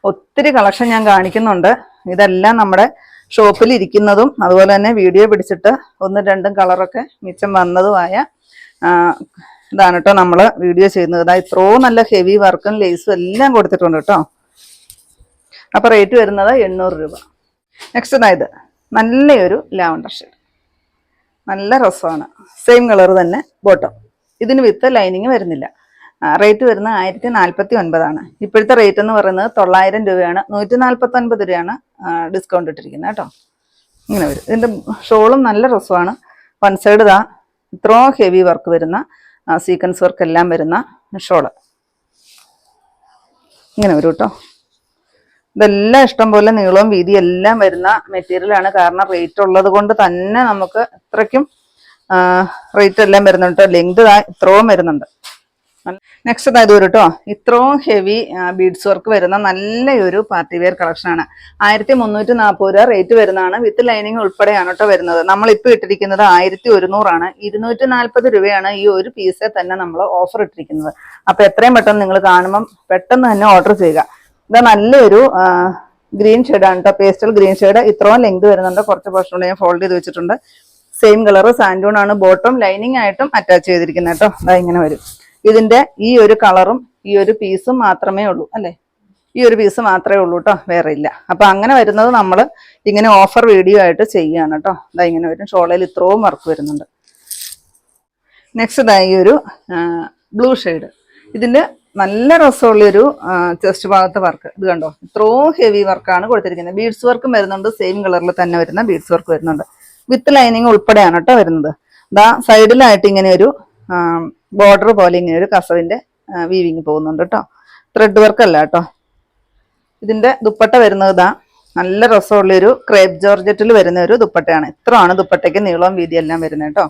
ഒത്തിരി കളക്ഷൻ ഞാൻ കാണിക്കുന്നുണ്ട്. ഇതെല്ലാം നമ്മുടെ ഷോപ്പിൽ ഇരിക്കുന്നതും അതുപോലെ തന്നെ വീഡിയോ പിടിച്ചിട്ട് ഒന്നും രണ്ടും കളറൊക്കെ മിച്ചം വന്നതുമായ ഇതാണ് കേട്ടോ നമ്മൾ വീഡിയോ ചെയ്യുന്നത്. ഇതാ ഇത്രയും നല്ല ഹെവി വർക്കും ലേസും എല്ലാം കൊടുത്തിട്ടുണ്ട് കേട്ടോ അപ്പൊ റേറ്റ് വരുന്നത് എണ്ണൂറ് രൂപ. നെക്സ്റ്റ് ഇതായത് നല്ലൊരു ലാവണ്ടർ ഷെയ്ഡ്. നല്ല രസമാണ്. സെയിം കളർ തന്നെ ബോട്ടം ഇതിന് വിത്ത് ലൈനിങ് വരുന്നില്ല. റേറ്റ് വരുന്നത് ആയിരത്തി നാൽപ്പത്തി ഒൻപതാണ് ഇപ്പോഴത്തെ റേറ്റ് എന്ന് പറയുന്നത് തൊള്ളായിരം രൂപയാണ്. നൂറ്റി നാൽപ്പത്തി ഒൻപത് രൂപയാണ് ഡിസ്കൗണ്ട് ഇട്ടിരിക്കുന്നത് കേട്ടോ. ഇങ്ങനെ വരും. ഇതിന്റെ ഷോളും നല്ല രസമാണ്. വൺ സൈഡ് ഇതാ ഇത്രയും ഹെവി വർക്ക് വരുന്ന സീക്വൻസ് വർക്ക് എല്ലാം വരുന്ന ഷോൾ. ഇങ്ങനെ വരും കേട്ടോ ഇതെല്ലാം ഇഷ്ടം പോലെ നീളവും വീതി എല്ലാം വരുന്ന മെറ്റീരിയൽ ആണ്. കാരണം റേറ്റ് ഉള്ളത് കൊണ്ട് തന്നെ നമുക്ക് ഇത്രയ്ക്കും റേറ്റ് എല്ലാം വരുന്നുണ്ട്. ലെങ്ത് ഇത്രയും വരുന്നുണ്ട്. നെക്സ്റ്റ് ഇതായത് ഒരു കേട്ടോ ഇത്രയും ഹെവി ബീഡ്സ് വർക്ക് വരുന്ന നല്ലൊരു പാർട്ടി വെയർ കളക്ഷനാണ് ആയിരത്തി മുന്നൂറ്റി നാൽപ്പത് രൂപ റേറ്റ് വരുന്നതാണ്. വിത്ത് ലൈനിങ് ഉൾപ്പെടെയാണ് കേട്ടോ വരുന്നത്. നമ്മൾ ഇപ്പോൾ ഇട്ടിരിക്കുന്നത് ആയിരത്തി ഒരുന്നൂറാണ് ഇരുന്നൂറ്റി നാൽപ്പത് രൂപയാണ് ഈ ഒരു പീസെ തന്നെ നമ്മൾ ഓഫർ ഇട്ടിരിക്കുന്നത്. അപ്പൊ എത്രയും പെട്ടെന്ന് നിങ്ങൾ കാണുമ്പം പെട്ടെന്ന് തന്നെ ഓർഡർ ചെയ്യുക. ഇത് നല്ലൊരു ഗ്രീൻ ഷെയ്ഡാണ് കേട്ടോ പേസ്റ്റൽ ഗ്രീൻ ഷെയ്ഡ് ഇത്രയും ലെങ്ത് വരുന്നുണ്ട്. കുറച്ച് പോർഷൻ കൂടെ ഞാൻ ഫോൾഡ് ചെയ്ത് വെച്ചിട്ടുണ്ട്. സെയിം കളർ സാൻഡൂൺ ആണ്. ബോട്ടം ലൈനിങ് ആയിട്ടും അറ്റാച്ച് ചെയ്തിരിക്കുന്നത് കേട്ടോ അതാ ഇങ്ങനെ വരും. ഇതിന്റെ ഈ ഒരു കളറും ഈ ഒരു പീസും മാത്രമേ ഉള്ളൂ അല്ലേ? ഈ ഒരു പീസ് മാത്രമേ ഉള്ളൂ കേട്ടോ വേറെ ഇല്ല. അപ്പൊ അങ്ങനെ വരുന്നത് നമ്മൾ ഇങ്ങനെ ഓഫർ വീഡിയോ ആയിട്ട് ചെയ്യുകയാണ് കേട്ടോ ഇതാ ഇങ്ങനെ വരും. ഷോളയിൽ ഇത്രയും വർക്ക് വരുന്നുണ്ട്. നെക്സ്റ്റ് ഇതാ ഈ ഒരു ബ്ലൂ ഷെയ്ഡ് ഇതിന്റെ നല്ല രസമുള്ളൊരു ചെസ്റ്റ് ഭാഗത്തെ വർക്ക് ഇത് കണ്ടോ? ഇത്രയും ഹെവി വർക്കാണ് കൊടുത്തിരിക്കുന്നത്. ബീഡ്സ് വർക്കും വരുന്നുണ്ട്. സെയിം കളറിൽ തന്നെ വരുന്ന ബീഡ്സ് വർക്ക് വരുന്നുണ്ട്. വിത്ത് ലൈനിങ് ഉൾപ്പെടെയാണ് കേട്ടോ വരുന്നത്. ദാ സൈഡിലായിട്ട് ഇങ്ങനെ ഒരു ബോർഡർ പോലെ ഇങ്ങനെ ഒരു കസവിന്റെ വീവിങ് പോകുന്നുണ്ട് കേട്ടോ ത്രെഡ് വർക്ക് അല്ല കേട്ടോ ഇതിന്റെ ദുപ്പട്ട വരുന്നത് ഇതാ നല്ല രസമുള്ളൊരു ക്രേപ്പ് ജോർജറ്റിൽ വരുന്ന ഒരു ദുപ്പട്ടയാണ്. ഇത്രയാണ് ദുപ്പട്ടയ്ക്ക് നീളവും വീതി എല്ലാം വരുന്നത് കേട്ടോ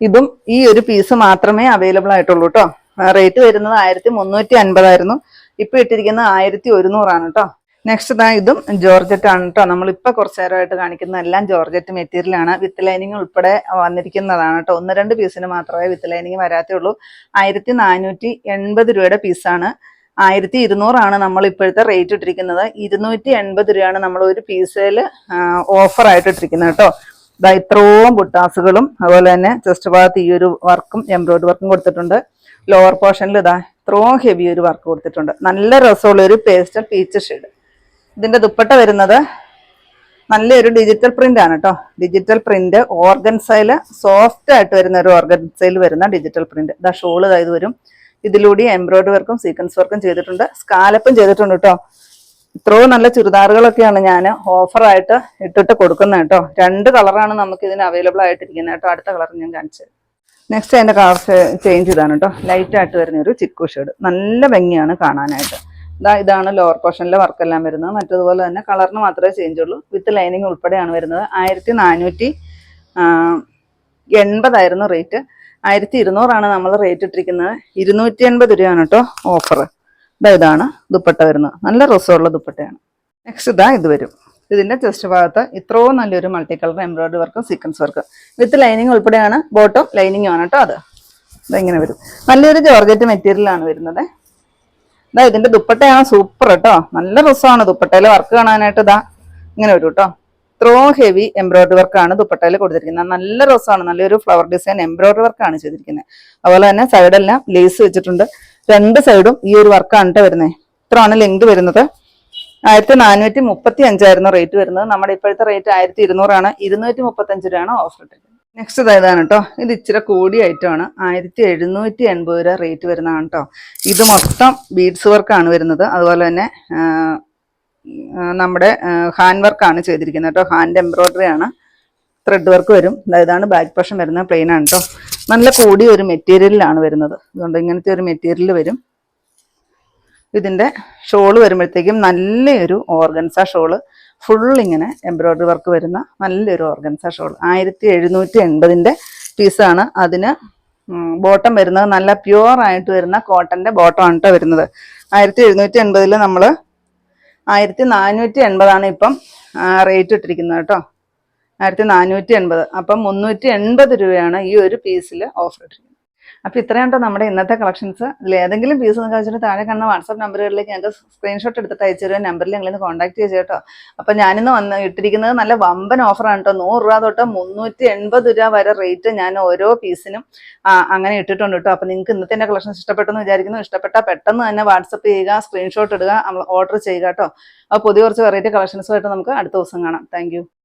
ഇതും ഈ ഒരു പീസ് മാത്രമേ അവൈലബിൾ ആയിട്ടുള്ളൂ കേട്ടോ റേറ്റ് വരുന്നത് ആയിരത്തി മുന്നൂറ്റി അൻപതായിരുന്നു ഇപ്പൊ ഇട്ടിരിക്കുന്നത് ആയിരത്തി ഒരുന്നൂറാണ് കേട്ടോ നെക്സ്റ്റ് ഇതാ ഇതും ജോർജറ്റ് ആണ് കേട്ടോ നമ്മൾ ഇപ്പൊ കുറച്ചു നേരമായിട്ട് കാണിക്കുന്ന എല്ലാം ജോർജറ്റ് മെറ്റീരിയൽ ആണ്. വിത്ത് ലൈനിങ് ഉൾപ്പെടെ വന്നിരിക്കുന്നതാണ് കേട്ടോ ഒന്ന് രണ്ട് പീസിന് മാത്രമേ വിത്ത് ലൈനിങ് വരാത്തുള്ളൂ. ആയിരത്തി നാനൂറ്റി എൺപത് രൂപയുടെ പീസാണ് ആയിരത്തി ഇരുന്നൂറാണ് നമ്മൾ ഇപ്പോഴത്തെ റേറ്റ് ഇട്ടിരിക്കുന്നത്. ഇരുന്നൂറ്റി എൺപത് രൂപയാണ് നമ്മൾ ഒരു പീസിൽ ഓഫർ ആയിട്ട് ഇട്ടിരിക്കുന്നത് കേട്ടോ ഇതാ ഇത്രയും ബുട്ടാസുകളും അതുപോലെ തന്നെ ചെസ്റ്റ് ഭാഗത്ത് ഈ ഒരു വർക്കും എംബ്രോയിഡറി വർക്കും കൊടുത്തിട്ടുണ്ട്. ലോവർ പോർഷനിൽ ഇതാ ഇത്രയും ഹെവി ഒരു വർക്ക് കൊടുത്തിട്ടുണ്ട്. നല്ല രസമുള്ള ഒരു പേസ്റ്റൽ പീച്ച് ഷെയ്ഡ് ഇതിന്റെ ദുപ്പട്ട വരുന്നത് നല്ലൊരു ഡിജിറ്റൽ പ്രിന്റ് ആണ് കേട്ടോ ഡിജിറ്റൽ പ്രിന്റ് ഓർഗൻസയിൽ സോഫ്റ്റ് ആയിട്ട് വരുന്ന ഒരു ഓർഗൻസയിൽ വരുന്ന ഡിജിറ്റൽ പ്രിന്റ് ഇതാ ഷോൾ ഇത് വരും. ഇതിലൂടെ എംബ്രോയിഡറി വർക്കും സീക്വൻസ് വർക്കും ചെയ്തിട്ടുണ്ട്. സ്കാലപ്പും ചെയ്തിട്ടുണ്ട് കേട്ടോ ഇത്രയും നല്ല ചുരിദാറുകളൊക്കെയാണ് ഞാൻ ഓഫറായിട്ട് ഇട്ടിട്ട് കൊടുക്കുന്നത് കേട്ടോ രണ്ട് കളറാണ് നമുക്ക് ഇതിന് അവൈലബിൾ ആയിട്ടിരിക്കുന്നത് കേട്ടോ അടുത്ത കളർ ഞാൻ കാണിച്ചത് നെക്സ്റ്റ് അതിന്റെ കളർ ചേഞ്ച് ചെയ്താണ് കേട്ടോ ലൈറ്റ് ആയിട്ട് വരുന്ന ഒരു ചിക്കു ഷേഡ് നല്ല ഭംഗിയാണ് കാണാനായിട്ട്. ഇതാ ഇതാണ് ലോവർ പോർഷനിലെ വർക്കെല്ലാം വരുന്നത്. മറ്റതുപോലെ തന്നെ കളറിന് മാത്രമേ ചേഞ്ച് ഉള്ളൂ. വിത്ത് ലൈനിങ് ഉൾപ്പെടെയാണ് വരുന്നത്. ആയിരത്തി നാനൂറ്റി എൺപതായിരുന്നു റേറ്റ് ആയിരത്തി ഇരുന്നൂറാണ് നമ്മൾ റേറ്റ് ഇട്ടിരിക്കുന്നത്. ഇരുന്നൂറ്റി എൺപത് രൂപയാണ് കേട്ടോ ഓഫർ ദാ ഇതാണ് ദുപ്പട്ട വരുന്നത്. നല്ല രസമുള്ള ദുപ്പട്ടയാണ്. നെക്സ്റ്റ് ഇതാ ഇത് വരും. ഇതിന്റെ ചെസ്റ്റ് ഭാഗത്ത് ഇത്രയും നല്ലൊരു multi colour embroidery work sequence work with lining ഉൾപ്പെടെയാണ് ബോട്ടം ലൈനിങ് ആണ് കേട്ടോ അത്. ഇതെങ്ങനെ വരും. നല്ലൊരു ജോർജറ്റ് മെറ്റീരിയൽ ആണ് വരുന്നത്. ഇതാ ഇതിന്റെ ദുപ്പട്ടയാണ് സൂപ്പർ കേട്ടോ നല്ല രസമാണ് ദുപ്പട്ടയിൽ വർക്ക് കാണാനായിട്ട് ഇതാ ഇങ്ങനെ വരും കേട്ടോ ഇത്രയും ഹെവി എംബ്രോയിഡറി വർക്കാണ് ദുപ്പട്ടയിൽ കൊടുത്തിരിക്കുന്നത്. നല്ല രസമാണ്. നല്ലൊരു ഫ്ലവർ ഡിസൈൻ എംബ്രോയിഡറി വർക്കാണ് ചെയ്തിരിക്കുന്നത്. അതുപോലെ തന്നെ സൈഡെല്ലാം ലേസ് വെച്ചിട്ടുണ്ട്. രണ്ട് സൈഡും ഈ ഒരു വർക്കാണ് കേട്ടോ വരുന്നത്. ഇത്രയാണ് ലെങ്ത് വരുന്നത്. ആയിരത്തി നാനൂറ്റി മുപ്പത്തി അഞ്ചായിരുന്നു റേറ്റ് വരുന്നത്. നമ്മുടെ ഇപ്പോഴത്തെ റേറ്റ് ആയിരത്തി ഇരുന്നൂറാണ് ഇരുന്നൂറ്റി മുപ്പത്തി അഞ്ച് രൂപയാണ് ഓഫർ ഇട്ടിരിക്കുന്നത് നെക്സ്റ്റ് ഇതാണ് കേട്ടോ ഇത് ഇച്ചിരി കൂടിയ ഐറ്റമാണ് ആയിരത്തി എഴുന്നൂറ്റി എൺപത് രൂപ റേറ്റ് വരുന്നതാണ് കേട്ടോ ഇത് മൊത്തം ബീഡ്സ് വർക്കാണ് വരുന്നത്. അതുപോലെ തന്നെ നമ്മുടെ ഹാൻഡ് വർക്കാണ് ചെയ്തിരിക്കുന്നത് കേട്ടോ ഹാൻഡ് എംബ്രോയിഡറി ആണ്. ത്രെഡ് വർക്ക് വരും. ഇതാണ് ബാക്ക് പഷൻ വരുന്നത്. പ്ലെയിൻ ആണ് കേട്ടോ നല്ല കൂടിയ ഒരു മെറ്റീരിയലിലാണ് വരുന്നത്. അതുകൊണ്ട് ഇങ്ങനത്തെ ഒരു മെറ്റീരിയൽ വരും. ഇതിന്റെ ഷോൾ വരുമ്പോഴത്തേക്കും നല്ലൊരു ഓർഗൻസ ഷോൾ. ഫുൾ ഇങ്ങനെ എംബ്രോയ്ഡറി വർക്ക് വരുന്ന നല്ലൊരു ഓർഗൻസ ഷോൾ ആയിരത്തി എഴുന്നൂറ്റി എൺപതിന്റെ പീസാണ് അതിന് ബോട്ടം വരുന്നത് നല്ല പ്യുവർ ആയിട്ട് വരുന്ന കോട്ടന്റെ ബോട്ടം ആണ് കേട്ടോ വരുന്നത്. ആയിരത്തി എഴുന്നൂറ്റി എൺപതിൽ നമ്മൾ ആയിരത്തി നാനൂറ്റി എൺപതാണ് ഇപ്പം റേറ്റ് ഇട്ടിരിക്കുന്നത് കേട്ടോ ആയിരത്തി നാനൂറ്റി എൺപത് അപ്പം മുന്നൂറ്റി എൺപത് രൂപയാണ് ഈ ഒരു പീസിൽ ഓഫർ ഇട്ടിരിക്കുന്നത്. അപ്പൊ ഇത്രയും കേട്ടോ നമ്മുടെ ഇന്നത്തെ കളക്ഷൻസ് ഇതിൽ ഏതെങ്കിലും പീസ് നിങ്ങൾക്ക് വെച്ചിട്ട് താഴെ കാണുന്ന വാട്സാപ്പ് നമ്പറുകളിലേക്ക് ഞങ്ങൾക്ക് സ്ക്രീൻഷോട്ട് എടുത്തിട്ട് അയച്ചു തരുമോ നമ്പറിൽ ഞങ്ങളിന്ന് കോൺടാക്ട് ചെയ്ത് കേട്ടോ അപ്പൊ ഞാനിന്ന് വന്ന് ഇട്ടിരിക്കുന്നത് നല്ല വമ്പൻ ഓഫറാണ് കേട്ടോ നൂറ് രൂപ തൊട്ട് മുന്നൂറ്റി എൺപത് രൂപ വരെ റേറ്റ് ഞാൻ ഓരോ പീസിനും അങ്ങനെ ഇട്ടിട്ടുണ്ട് കേട്ടോ അപ്പൊ നിങ്ങൾക്ക് ഇന്നത്തെ കളക്ഷൻസ് ഇഷ്ടപ്പെട്ടെന്ന് വിചാരിക്കുന്നു. ഇഷ്ടപ്പെട്ടാൽ പെട്ടെന്ന് തന്നെ വാട്സപ്പ് ചെയ്യുക സ്ക്രീൻഷോട്ട് ഇടുക ഓർഡർ ചെയ്യുക കേട്ടോ അപ്പോൾ പുതിയ കുറച്ച് വെറൈറ്റി കളക്ഷൻസുമായിട്ട് നമുക്ക് അടുത്ത ദിവസം കാണാം. താങ്ക്